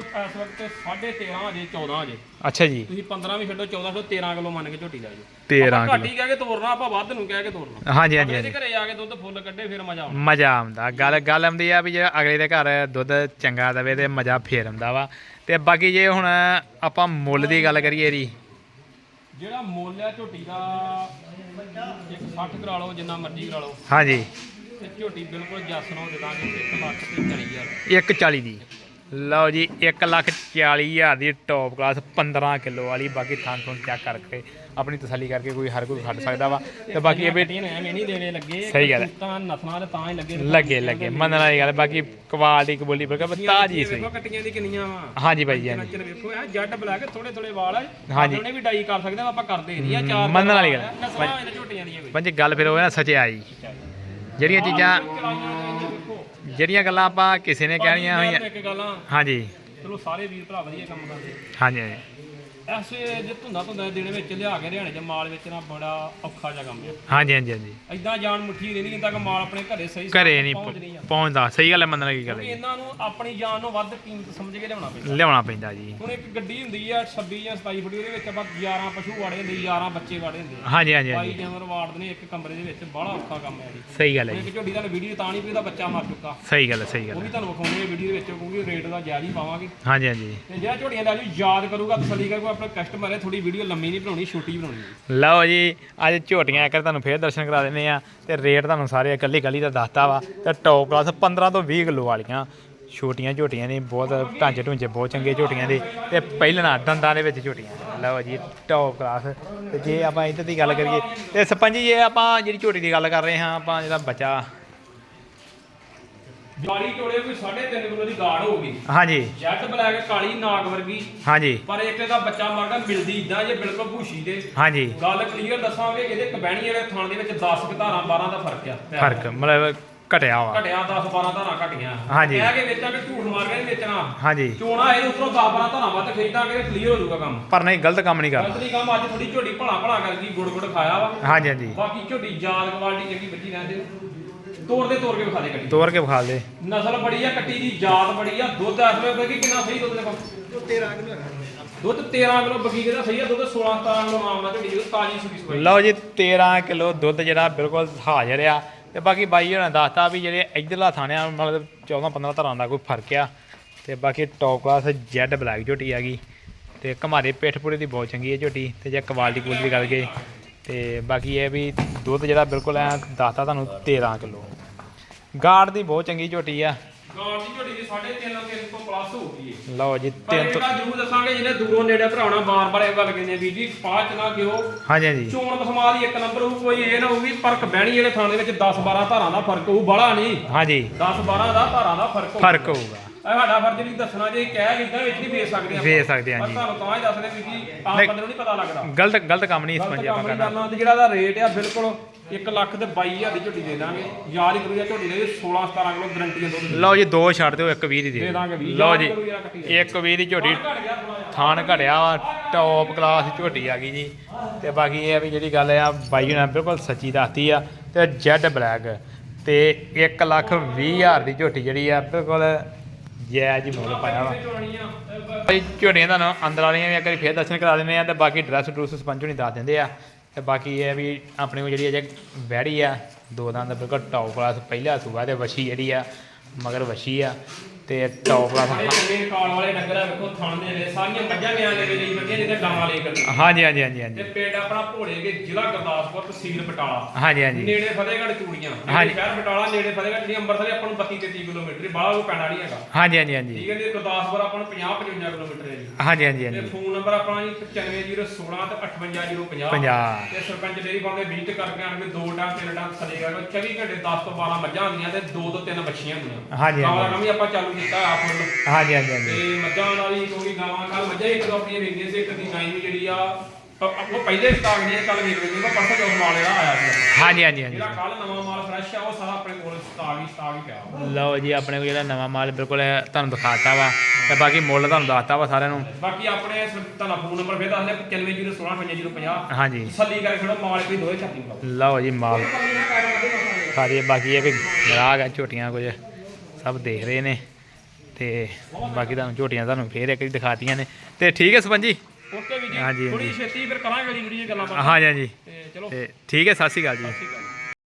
ਇਸ ਵਕਤ 13.5 ਅਜੇ 14 ਅਜੇ ਅੱਛਾ ਜੀ। ਤੁਸੀਂ 15 ਵੀ ਛੱਡੋ 14 ਤੋਂ 13 ਕਿਲੋ ਮੰਨ ਕੇ ਝੋਟੀ ਲੈ ਜਾਓ। 13 ਆਪਾਂ ਘੱਟ ਹੀ ਕਹਿ ਕੇ ਤੋਰਨਾ ਆਪਾਂ ਵੱਧ ਨੂੰ ਕਹਿ ਕੇ ਤੋਰਨਾ। ਹਾਂਜੀ ਹਾਂਜੀ ਇਹਦੇ ਹਾਂਜੀ। ਘਰੇ ਆ ਕੇ ਦੁੱਧ ਫੁੱਲ ਕੱਢੇ ਫਿਰ ਮਜ਼ਾ ਆਉਣਾ ਮਜ਼ਾ ਆਉਂਦਾ। ਗੱਲ ਗੱਲ ਆਉਂਦੀ ਆ ਵੀ ਜੇ ਅਗਲੇ ਦੇ ਘਰ ਦੁੱਧ ਚੰਗਾ ਦਵੇ ਤੇ ਮਜ਼ਾ ਫੇਰ ਆਉਂਦਾ ਵਾ। ਤੇ ਬਾਕੀ ਜੇ ਹੁਣ ਆਪਾਂ ਮੁੱਲ ਦੀ ਗੱਲ ਕਰੀਏ ਇਹਦੀ ਜਿਹੜਾ ਮੁੱਲ ਆ ਝੋਟੀ ਦਾ ਇੱਕ 60 ਕਰਾ ਲਓ ਜਿੰਨਾ ਮਰਜ਼ੀ ਕਰਾ ਲਓ। ਹਾਂਜੀ। ਤੇ ਝੋਟੀ ਬਿਲਕੁਲ ਜੱਸ ਨੂੰ ਦੇ ਦਾਂਗੇ 1 ਲੱਖ ਤੇ 40000 140 ਦੀ। ਲਓ ਜੀ 1 ਲੱਖ 40 ਹਜ਼ਾਰ ਦੀ ਟੌਪ ਕਲਾਸ 15 ਕਿਲੋ ਵਾਲੀ। ਬਾਕੀ ਥਾਂ ਤੋਂ ਚੈੱਕ ਕਰਕੇ ਆਪਣੀ ਤਸੱਲੀ ਕਰਕੇ ਕੋਈ ਹਰ ਕੋਈ ਖੜ ਸਕਦਾ ਵਾ। ਤੇ ਬਾਕੀ ਇਹ ਵੀ ਬੇਟੀਆਂ ਨੇ ਐਵੇਂ ਨਹੀਂ ਦੇਣੇ ਲੱਗੇ ਸਹੀ ਗੱਲ ਹੈ। ਤਾਂ ਨਸਲਾਂ ਦੇ ਤਾਂ ਹੀ ਲੱਗੇ। ਨੇ। ਲੱਗੇ ਲੱਗੇ। ਮੰਨਣ ਵਾਲੀ ਗੱਲ ਬਾਕੀ ਕੁਆਲਿਟੀ ਕਬੂਲੀ ਬਰਕਤ ਤਾਜੀ ਸਹੀ। ਵੇਖੋ ਕੱਟੀਆਂ ਦੀ ਕਿੰਨੀਆਂ ਵਾ। ਹਾਂਜੀ ਭਾਈ ਜੀ ਹਾਂਜੀ। ਨੱਚਰ ਵੇਖੋ ਇਹ ਜੱਟ ਬਲੈਕ ਥੋੜੇ ਥੋੜੇ ਵਾਲ ਆ। ਹਾਂਜੀ। ਉਹਨੇ ਵੀ ਡਾਈ ਕਰ ਸਕਦੇ ਆ ਆਪਾਂ ਕਰਦੇ ਨਹੀਂ ਆ ਚਾਰ ਮੰਨਣ ਵਾਲੀ ਗੱਲ। ਨਸਲਾਂ ਇਹਨਾਂ ਝੋਟੀਆਂ ਦੀਆਂ ਵੀ। ਪੰਜ ਗੱਲ ਫਿਰ ਹੋਵੇ ਨਾ ਸਚਾਈ। ਜਿਹੜੀਆਂ ਚੀਜ਼ਾਂ ਜਿਹੜੀਆਂ ਗੱਲਾਂ ਆਪਾਂ ਕਿਸੇ ਨੇ ਕਹਿਣੀਆਂ ਹੋਈਆਂ ਇੱਕ ਗੱਲਾਂ ਹਾਂਜੀ। ਚਲੋ ਸਾਰੇ ਵੀਰ ਭਰਾ ਵਧੀਆ ਕੰਮ ਕਰਦੇ। ਹਾਂਜੀ ਹਾਂਜੀ। ਐਸੇ ਜੇ ਧੁੰਦਾ ਧੁੰਦਾ ਦੇ ਦਿਨ ਵਿੱਚ ਲਿਆ ਕੇ ਹਰਿਆਣੇ ਚ ਮਾਲ ਵੇਚਣਾ ਬੜਾ ਔਖਾ ਜਿਹਾ ਕੰਮ ਹੈ। ਹਾਂਜੀ ਹਾਂਜੀ ਹਾਂਜੀ। ਐਦਾਂ ਜਾਨ ਮੁੱਠੀ ਰਹਿਣੀ ਜਿੰਦਾ ਕਿ ਮਾਲ ਆਪਣੇ ਘਰੇ ਸਹੀ ਘਰੇ ਸਲਾਮਤ ਨਹੀਂ ਪਹੁੰਚ ਨਹੀਂ ਆ। ਪਹੁੰਚਦਾ। ਸਹੀ ਗੱਲ ਹੈ ਮੰਨਣ ਵਾਲੀ ਗੱਲ ਕਿਉਂਕਿ ਹੈ ਇਹਨਾਂ ਨੂੰ ਆਪਣੀ ਜਾਨ ਨੂੰ ਵੱਧ ਕੀਮਤ ਸਮਝ ਕੇ ਲਿਆਉਣਾ ਪੈਂਦਾ। ਲਿਆਉਣਾ ਪੈਂਦਾ ਜੀ। ਹੁਣ ਇੱਕ ਗੱਡੀ ਹੁੰਦੀ ਆ 26 ਜਾਂ 27 ਫੁੱਟ ਉਹਦੇ ਵਿੱਚ ਆਪਾਂ 11 ਪਸ਼ੂ ਵਾੜੇ ਹੁੰਦੇ 11 ਬੱਚੇ ਵਾੜੇ ਹੁੰਦੇ ਆ। ਹਾਂਜੀ ਹਾਂਜੀ ਬਾਈ ਹਾਂਜੀ। ਜਾਨਵਰ ਵਾੜਦੇ ਨੇ ਇੱਕ ਕਮਰੇ ਦੇ ਵਿੱਚ। ਬੜਾ ਔਖਾ ਕੰਮ ਹੈ ਜੀ ਸਹੀ ਗੱਲ ਹੈ ਹੁਣ ਜੀ। ਇੱਕ ਝੋਡੀ ਦਾ ਵੀਡੀਓ ਤਾਂ ਨਹੀਂ ਉਹਦਾ ਬੱਚਾ ਮਰ ਚੁੱਕਾ। ਸਹੀ ਗੱਲ ਹੈ ਸਹੀ ਉਹ ਗੱਲ ਵੀ ਤੁਹਾਨੂੰ ਵਿਖਾਉਣੀ ਹੈ ਵੀਡੀਓ ਦੇ ਵਿੱਚ ਕਿਉਂਕਿ ਰੇਟ ਦਾ ਜਾਇਜ਼ ਹੀ ਪਾਵਾਂਗੇ। ਹਾਂਜੀ ਹਾਂਜੀ। ਤੇ ਜਿਹੜਾ ਝੋਟੀਆਂ ਦਾ ਜੀ ਯਾਦ ਕਰੂਗਾ ਤਸੱਲੀ ਕਰੂਗਾ ਆਪਣੇ ਕਸਟਮਰ ਹੈ ਥੋੜੀ ਵੀਡੀਓ ਲੰਮੀ ਨਹੀਂ ਬਣਾਉਣੀ, ਛੋਟੀ ਬਣਾਉਣੀ ਹੈ। ਲਓ ਜੀ, ਅੱਜ ਝੋਟੀਆਂ ਇੱਕ ਤੁਹਾਨੂੰ ਫੇਰ ਦਰਸ਼ਨ ਕਰਾ ਦਿੰਦੇ ਆ ਤੇ ਰੇਟ ਤੁਹਾਨੂੰ ਸਾਰੇ ਇਕੱਲੀ ਇਕੱਲੀ ਦਾ ਦੱਸਤਾ ਵਾ ਤੇ ਟੌਪ ਕਲਾਸ 15 ਤੋਂ 20 ਕਿਲੋ ਵਾਲੀਆਂ ਛੋਟੀਆਂ ਝੋਟੀਆਂ ਨੇ, ਬਹੁਤ ਢਾਂਚੇ ਢੁੰਚੇ, ਬਹੁਤ ਚੰਗੇ ਝੋਟੀਆਂ ਦੇ ਤੇ ਪਹਿਲਣਾ ਦੰਦਾਂ ਦੇ ਵਿੱਚ ਝੋਟੀਆਂ ਲਓ ਜੀ ਟੌਪ ਕਲਾਸ ਤੇ ਜੇ ਆਪਾਂ ਇੱਧਰ ਦੀ ਗੱਲ ਕਰੀਏ ਤੇ ਜੀ ਜੇ ਆਪਾਂ ਜਿਹੜੀ ਝੋਟੀ ਦੀ ਗੱਲ ਕਰ ਰਹੇ ਹਾਂ, ਆਪਾਂ ਜਿਹੜਾ ਬੱਚਾ ਗਾੜੀ ਚੋੜੇ ਕੋਈ 3.5 ਕਿਲੋ ਦੀ ਗਾੜ ਹੋਊਗੀ ਹਾਂਜੀ। ਜੈਟ ਬਲੈਕ ਕਾਲੀ ਨਾਗ ਵਰਗੀ। ਹਾਂਜੀ। ਪਰ ਇੱਕ ਦਾ ਬੱਚਾ ਮਰਦਾ ਮਿਲਦੀ ਇਦਾਂ ਜੇ ਬਿਲਕੁਲ ਭੂਸ਼ੀ ਦੇ ਹਾਂਜੀ। ਗੱਲ ਕਲੀਅਰ ਦੱਸਾਂਗੇ ਇਹਦੇ ਕਬੈਣੀ ਵਾਲੇ ਥਾਣ ਦੇ ਵਿੱਚ 10 ਕੁ ਧਾਰਾਂ 12 ਦਾ ਫ਼ਰਕ ਆ। ਫ਼ਰਕ ਮਤਲਬ ਘਟਿਆ ਵਾ। ਘਟਿਆ 10 12 ਧਾਰਾਂ ਘਟੀਆਂ। ਹਾਂਜੀ। ਕਹਿ ਕੇ ਵੇਚਾਂਗੇ ਝੂਠ ਮਾਰ ਕੇ ਵੇਚਣਾ। ਹਾਂਜੀ। ਚੋਣਾ ਇਹਦੇ ਉੱਪਰੋਂ 10 12 ਧਾਰਾਂ ਵੱਧ ਖਰੀਦਾਂਗੇ ਕਲੀਅਰ ਹੋ ਜਾਊਗਾ ਕੰਮ। ਪਰ ਨਹੀਂ ਗਲਤ ਕੰਮ ਨਹੀਂ ਕਰਨਾ ਗਲਤ ਨਹੀਂ ਕੰਮ ਅੱਜ ਥੋੜੀ ਝੋਡੀ ਭਲਾ ਭਲਾ ਕਰ ਗਈ ਗੁੜ ਗੁੜ ਖਾਇਆ ਵਾ। ਹਾਂਜੀ ਹਾਂਜੀ। ਬਾਕੀ ਝੋਡੀ ਯਾਦ ਕੁਆਲਿਟੀ ਚੰਗੀ ਬੱਜੀ ਰਹਿੰਦੇ ਤੋੜ ਦੇ ਤੋੜ ਕੇ ਵਿਖਾ ਦੇ ਕੱਟੀ। ਤੋੜ ਕੇ ਵਿਖਾ ਦੇ। ਨਸਲ ਬੜੀ ਆ ਕੱਟੀ ਦੀ ਯਾਦ ਬੜੀ ਆ। ਦੁੱਧ ਇਸ ਵੇਲੇ ਬਗੀ ਕਿੰਨਾ ਸਹੀ ਦੁੱਧ ਦੇਖੋ 13 ਕਿਲੋ ਹੈਗਾ। ਦੁੱਧ 13 ਕਿਲੋ ਬਗੀ ਦਾ ਸਹੀ ਆ ਦੁੱਧ 16 17 ਕਿਲੋ ਆਉਂਦਾ ਝੋਡੀ ਦੀ ਤਾਜੀ ਸੁਕੀ ਸੁਕੀ ਲਓ ਜੀ 13 ਕਿਲੋ ਦੁੱਧ ਜਿਹੜਾ ਬਿਲਕੁਲ ਹਾਜ਼ਰ ਆ। ਤੇ ਬਾਕੀ ਬਾਈ ਹੋਣਾ ਦੱਸਤਾ ਵੀ ਜਿਹੜੇ ਇਧਰਲਾ ਥਾਣਿਆਂ ਮਤਲਬ 14 15 ਤਰ੍ਹਾਂ ਦਾ ਕੋਈ ਫ਼ਰਕ ਆ। ਤੇ ਬਾਕੀ ਟੌਪ ਕਲਾਸ ਜੈਡ ਬਲੈਕ ਝੋਟੀ ਆ ਗਈ। ਤੇ ਘਮਾਰੇ ਪਿੱਠ ਪੂਰੇ ਦੀ ਬਹੁਤ ਚੰਗੀ ਹੈ ਝੋਟੀ। ਤੇ ਜੇ ਕੁਆਲਿਟੀ ਕੁਲ ਦੀ ਗੱਲ ਕਰੀਏ ਤੇ ਬਾਕੀ ਇਹ ਵੀ ਦੁੱਧ ਜਿਹੜਾ ਬਿਲਕੁਲ ਐ ਦੱਸਤਾ ਤੁਹਾਨੂੰ 13 ਕਿਲੋ। ਗਾਰਡ ਦੀ ਬਹੁਤ ਚੰਗੀ ਝੋਟੀ ਆ। ਗਾਂ ਦੀ ਝੋਡੀ ਦੀ 3.5 3 ਤੋਂ ਪਲੱਸ ਹੋ ਗਈ ਹੈ ਲਓ ਜੀ ਤਿੰਨ ਤੋਂ ਤਾਂ ਜ਼ਰੂਰ ਦੱਸਾਂਗੇ ਜਿਹਨੇ ਦੂਰੋਂ ਨੇੜੇ ਭਰਾਉਣਾ ਬਾਰ-ਬਾਰ ਇਹ ਗੱਲ ਕਹਿੰਦੇ ਵੀ ਜੀ ਪਾਚ ਨਾ ਕਿਉ ਹਾਂਜੀ ਹਾਂਜੀ। ਚੋਣ ਪਸਮਾ ਦੀ ਇੱਕ ਨੰਬਰ ਹੋਊ ਕੋਈ ਇਹ ਨਾ ਹੋਊ ਵੀ ਪਰ ਕਬੈਣੀ ਜਿਹੜੇ ਥਾਂ ਦੇ ਵਿੱਚ 10 12 ਧਾਰਾਂ ਦਾ ਫ਼ਰਕ ਹੋਊ ਬੜਾ ਨਹੀਂ। ਹਾਂਜੀ। 10 12 ਦਾ ਧਾਰਾਂ ਦਾ ਫ਼ਰਕ ਫ਼ਰਕ ਹੋਊਗਾ। ਇਹ ਸਾਡਾ ਫਰਜ਼ ਨਹੀਂ ਦੱਸਣਾ ਜੇ ਕਹਿ ਕਿਦਾਂ ਵਿੱਚ ਨਹੀਂ ਵੇਚ ਸਕਦੇ ਆਪਾਂ। ਵੇਚ ਸਕਦੇ ਹਾਂ ਪਰ ਜੀ। ਤੁਹਾਨੂੰ ਤਾਂ ਹੀ ਦੱਸਦੇ ਵੀ ਜੀ ਆਮ ਨਹੀਂ। ਬੰਦੇ ਨੂੰ ਨਹੀਂ ਪਤਾ ਲੱਗਦਾ। ਗਲਤ ਗਲਤ ਕੰਮ ਨਹੀਂ ਇਸ ਗਲਤ ਪੰਜੇ ਕੰਮ ਆਪਾਂ ਨਹੀਂ ਕਰਨਾ। ਕਰਨਾ। ਤੇ ਜਿਹੜਾ ਦਾ ਰੇਟ ਆ ਬਿਲਕੁਲ 1 ਲੱਖ ਤੇ 22000 ਦੀ ਝੋਟੀ ਦੇ ਦਾਂਗੇ। ਯਾਦ ਹੀ ਕਰੂਗਾ ਝੋਟੀ ਦੇ 16 17 ਕਿਲੋ ਗਰੰਟੀ ਆ ਦੁੱਧ ਦੀ ਲਓ ਜੀ ਦੋ ਛੱਡ ਦਿਓ ਇੱਕ 20 ਦੀ ਦੇ ਦੇ ਦਾਂਗੇ ਵੀਹ। ਲਓ ਯਾਦ ਜੀ ਕਰੋ ਯਾਰ ਕੱਟੀ ਇੱਕ 20 ਦੀ ਝੋਟੀ ਘਟ ਗਿਆ ਥੋੜਾ ਜਿਹਾ। ਥਾਨ ਘੜਿਆ ਵਾ ਟੌਪ ਕਲਾਸ ਝੋਟੀ ਆ ਗਈ ਜੀ। ਤੇ ਬਾਕੀ ਇਹ ਆ ਵੀ ਜਿਹੜੀ ਗੱਲ ਆ ਬਾਈ ਨੇ ਬਿਲਕੁਲ ਸੱਚੀ ਦੱਸਤੀ ਆ। ਤੇ ਜੈਡ ਬਲੈਕ ਤੇ 1 ਲੱਖ 20 ਹਜ਼ਾਰ ਦੀ ਝੋਟੀ ਜਿਹੜੀ ਆ ਬਿਲਕੁਲ ਜੈ ਜੀ ਮੁੱਲ ਪਾਇਆ ਵਾ। ਚੋਣੀ ਆ ਭਾਈ ਝੋਟੀਆਂ ਦਾ ਅੰਦਰ ਵਾਲੀਆਂ ਵੀ ਇੱਕ ਵਾਰੀ ਫੇਰ ਦਰਸ਼ਨ ਕਰਾ ਦਿੰਦੇ ਆ ਤੇ ਬਾਕੀ ਡਰੈਸ ਡਰੂਸ ਸਪੰਜ ਨਹੀਂ ਦੱਸ ਦਿੰਦੇ ਆ। ਤੇ ਬਾਕੀ ਇਹ ਆ ਵੀ ਆਪਣੇ ਕੋਲ ਜਿਹੜੀ ਅਜੇ ਵੈੜੀ ਆ, ਦੋ ਦੰਦ ਬਿਲਕੁਲ ਟੌਪ ਕਲਾਸ ਪਹਿਲਾ ਸੂਆ ਤੇ ਵਛੀ ਜਿਹੜੀ ਆ, ਮਗਰ ਵਛੀ ਆ। ਤੇ ਟੌਪ ਕਲਾਸ ਇਹ ਜਿਹੜੇ ਕਾਲ ਵਾਲੇ ਡੰਗਰ ਆ ਵੇਖੋ ਥਣ ਦੇ ਨੇ। ਸਾਰੀਆਂ ਮੱਝਾਂ ਵਿਆਂ ਦੇ ਲਈ ਵਧੀਆ ਜਿੱਦਾਂ ਗਾਵਾਂ ਲਈ ਕਰਦੀ ਹਾਂਜੀ ਹਾਂਜੀ ਹਾਂਜੀ ਤੇ ਹਾਂਜੀ ਪਿੰਡ ਆਪਣਾ ਭੋਲੇ ਕੇ ਜ਼ਿਲ੍ਹਾ ਗੁਰਦਾਸਪੁਰ ਤਹਿਸੀਲ ਬਟਾਲਾ। ਹਾਂਜੀ ਹਾਂਜੀ। ਨੇੜੇ ਫਤਿਹਗੜ੍ਹ ਚੂੜੀਆਂ। ਹਾਂਜੀ। ਨੇੜੇ ਸ਼ਹਿਰ ਬਟਾਲਾ ਨੇੜੇ ਫਤਿਹਗੜ੍ਹ ਜਿਹੜੀ ਅੰਮ੍ਰਿਤਸਰ ਆਪਾਂ ਨੂੰ 32 33 ਕਿਲੋਮੀਟਰ ਬਾਹਰ ਉਹ ਪੈਣਾ ਨਹੀਂ ਹੈਗਾ। ਹਾਂਜੀ ਹਾਂਜੀ ਹਾਂਜੀ। ਠੀਕ ਹੈ ਜੀ ਗੁਰਦਾਸਪੁਰ ਆਪਾਂ ਨੂੰ 50 55 ਕਿਲੋਮੀਟਰ ਹੈ ਜੀ। ਹਾਂਜੀ ਹਾਂਜੀ ਤੇ ਹਾਂਜੀ ਫੋਨ ਨੰਬਰ ਆਪਣਾ ਜੀ 95016 ਤੇ 58050 50 ਤੇ ਸਰਪੰਚ ਡੇਰੀ ਫਾਰਮ ਦੇ ਵਿਜ਼ਿਟ ਕਰਕੇ ਆਣਗੇ ਦੋ ਟਾਂ ਤਿੰਨ ਟਾਂ ਥੱਲੇ ਗਾ 24 ਘੰਟੇ 10 ਤੋਂ 12 ਮੱਝਾਂ ਹੁੰਦੀਆਂ ਤੇ ਦੋ ਤੋਂ ਤਿੰਨ ਬੱਚੀਆਂ ਹੁੰਦੀਆਂ। ਹਾਂਜੀ, ਦਾ ਹਾਂਜੀ। ਕੰਮ ਵੀ ਆਪਾਂ ਚਾਲੂ ਕੀਤਾ ਆਪ ਵੱਲੋਂ ਹਾਂਜੀ ਹਾਂਜੀ ਹਾਂਜੀ। ਤੇ ਮੱਝਾਂ ਨਾਲ ਹੀ ਕਿਉਂਕਿ ਗਾਵਾਂ ਨਾਲ ਮੱਝਾਂ ਇੱਕ ਦੋ ਆਪਣੀਆਂ ਵੇਚਦੀਆਂ ਸੀ ਇੱਕ ਦੀ ਗਾਈ ਵੀ ਜਿਹੜੀ ਆ ਉਹ ਪਹਿਲੇ ਸਟਾਕ ਦੀ ਕੱਲ ਵੇਖ ਲੈਂਦੇ ਉਹ ਪਰਸੋਂ ਜੋ ਮਾਲ ਜਿਹੜਾ ਆਇਆ ਸੀ। ਹਾਂਜੀ ਹਾਂਜੀ ਹਾਂਜੀ। ਜਿਹੜਾ ਕੱਲ ਨਵਾਂ ਮਾਲ ਫਰੈਸ਼ ਆ ਉਹ ਸਾਰਾ ਆਪਣੇ ਕੋਲ ਸਟਾਕ ਹੀ ਸਟਾਕ ਹੀ ਪਿਆ ਵਾ। ਲਓ ਜੀ ਆਪਣੇ ਕੋਲ ਜਿਹੜਾ ਨਵਾਂ ਮਾਲ ਬਿਲਕੁਲ ਤੁਹਾਨੂੰ ਦਿਖਾਤਾ ਵਾ। ਤੇ ਬਾਕੀ ਮੁੱਲ ਤੁਹਾਨੂੰ ਦੱਸਤਾ ਵਾ ਸਾਰਿਆਂ ਨੂੰ। ਬਾਕੀ ਆਪਣੇ ਸ- ਤੁਹਾਡਾ ਫੋਨ ਨੰਬਰ ਫੇਰ ਦੱਸ ਦਿਓ 95165050 ਹਾਂਜੀ। ਤਸੱਲੀ ਕਰਕੇ ਖੜੋ ਮਾਲ ਕੋਈ ਦੋਏ ਛਾਤੀ ਪਾਓ ਲਓ ਜੀ ਮਾਲ। ਸਾਰੀ ਬਾਕੀ ਇਹ ਵੀ ਗਰਾਗ ਆ ਝੋਟੀਆਂ ਕੁਝ ਸਭ ਦੇਖ ਰਹੇ ਨੇ। ਤੇ ਬਾਕੀ ਤੁਹਾਨੂੰ ਝੋਟੀਆਂ ਤੁਹਾਨੂੰ ਫੇਰ ਇੱਕ ਵਾਰੀ ਦਿਖਾਤੀਆਂ ਨੇ। ਤੇ ਠੀਕ ਹੈ ਸਪੰਜੀ? ਓਕੇ ਵੀ ਹਾਂਜੀ, ਜੀ ਥੋੜੀ ਹਾਂਜੀ। ਛੇਤੀ ਫਿਰ ਕਰਾਂਗੇ ਜੀ ਵੀਡੀਓ ਗੱਲਾਂ ਬਾਤਾਂ। ਹਾਂਜੀ ਹਾਂਜੀ। ਤੇ ਚਲੋ। ਤੇ ਠੀਕ ਹੈ ਸਤਿ ਸ਼੍ਰੀ ਅਕਾਲ ਜੀ।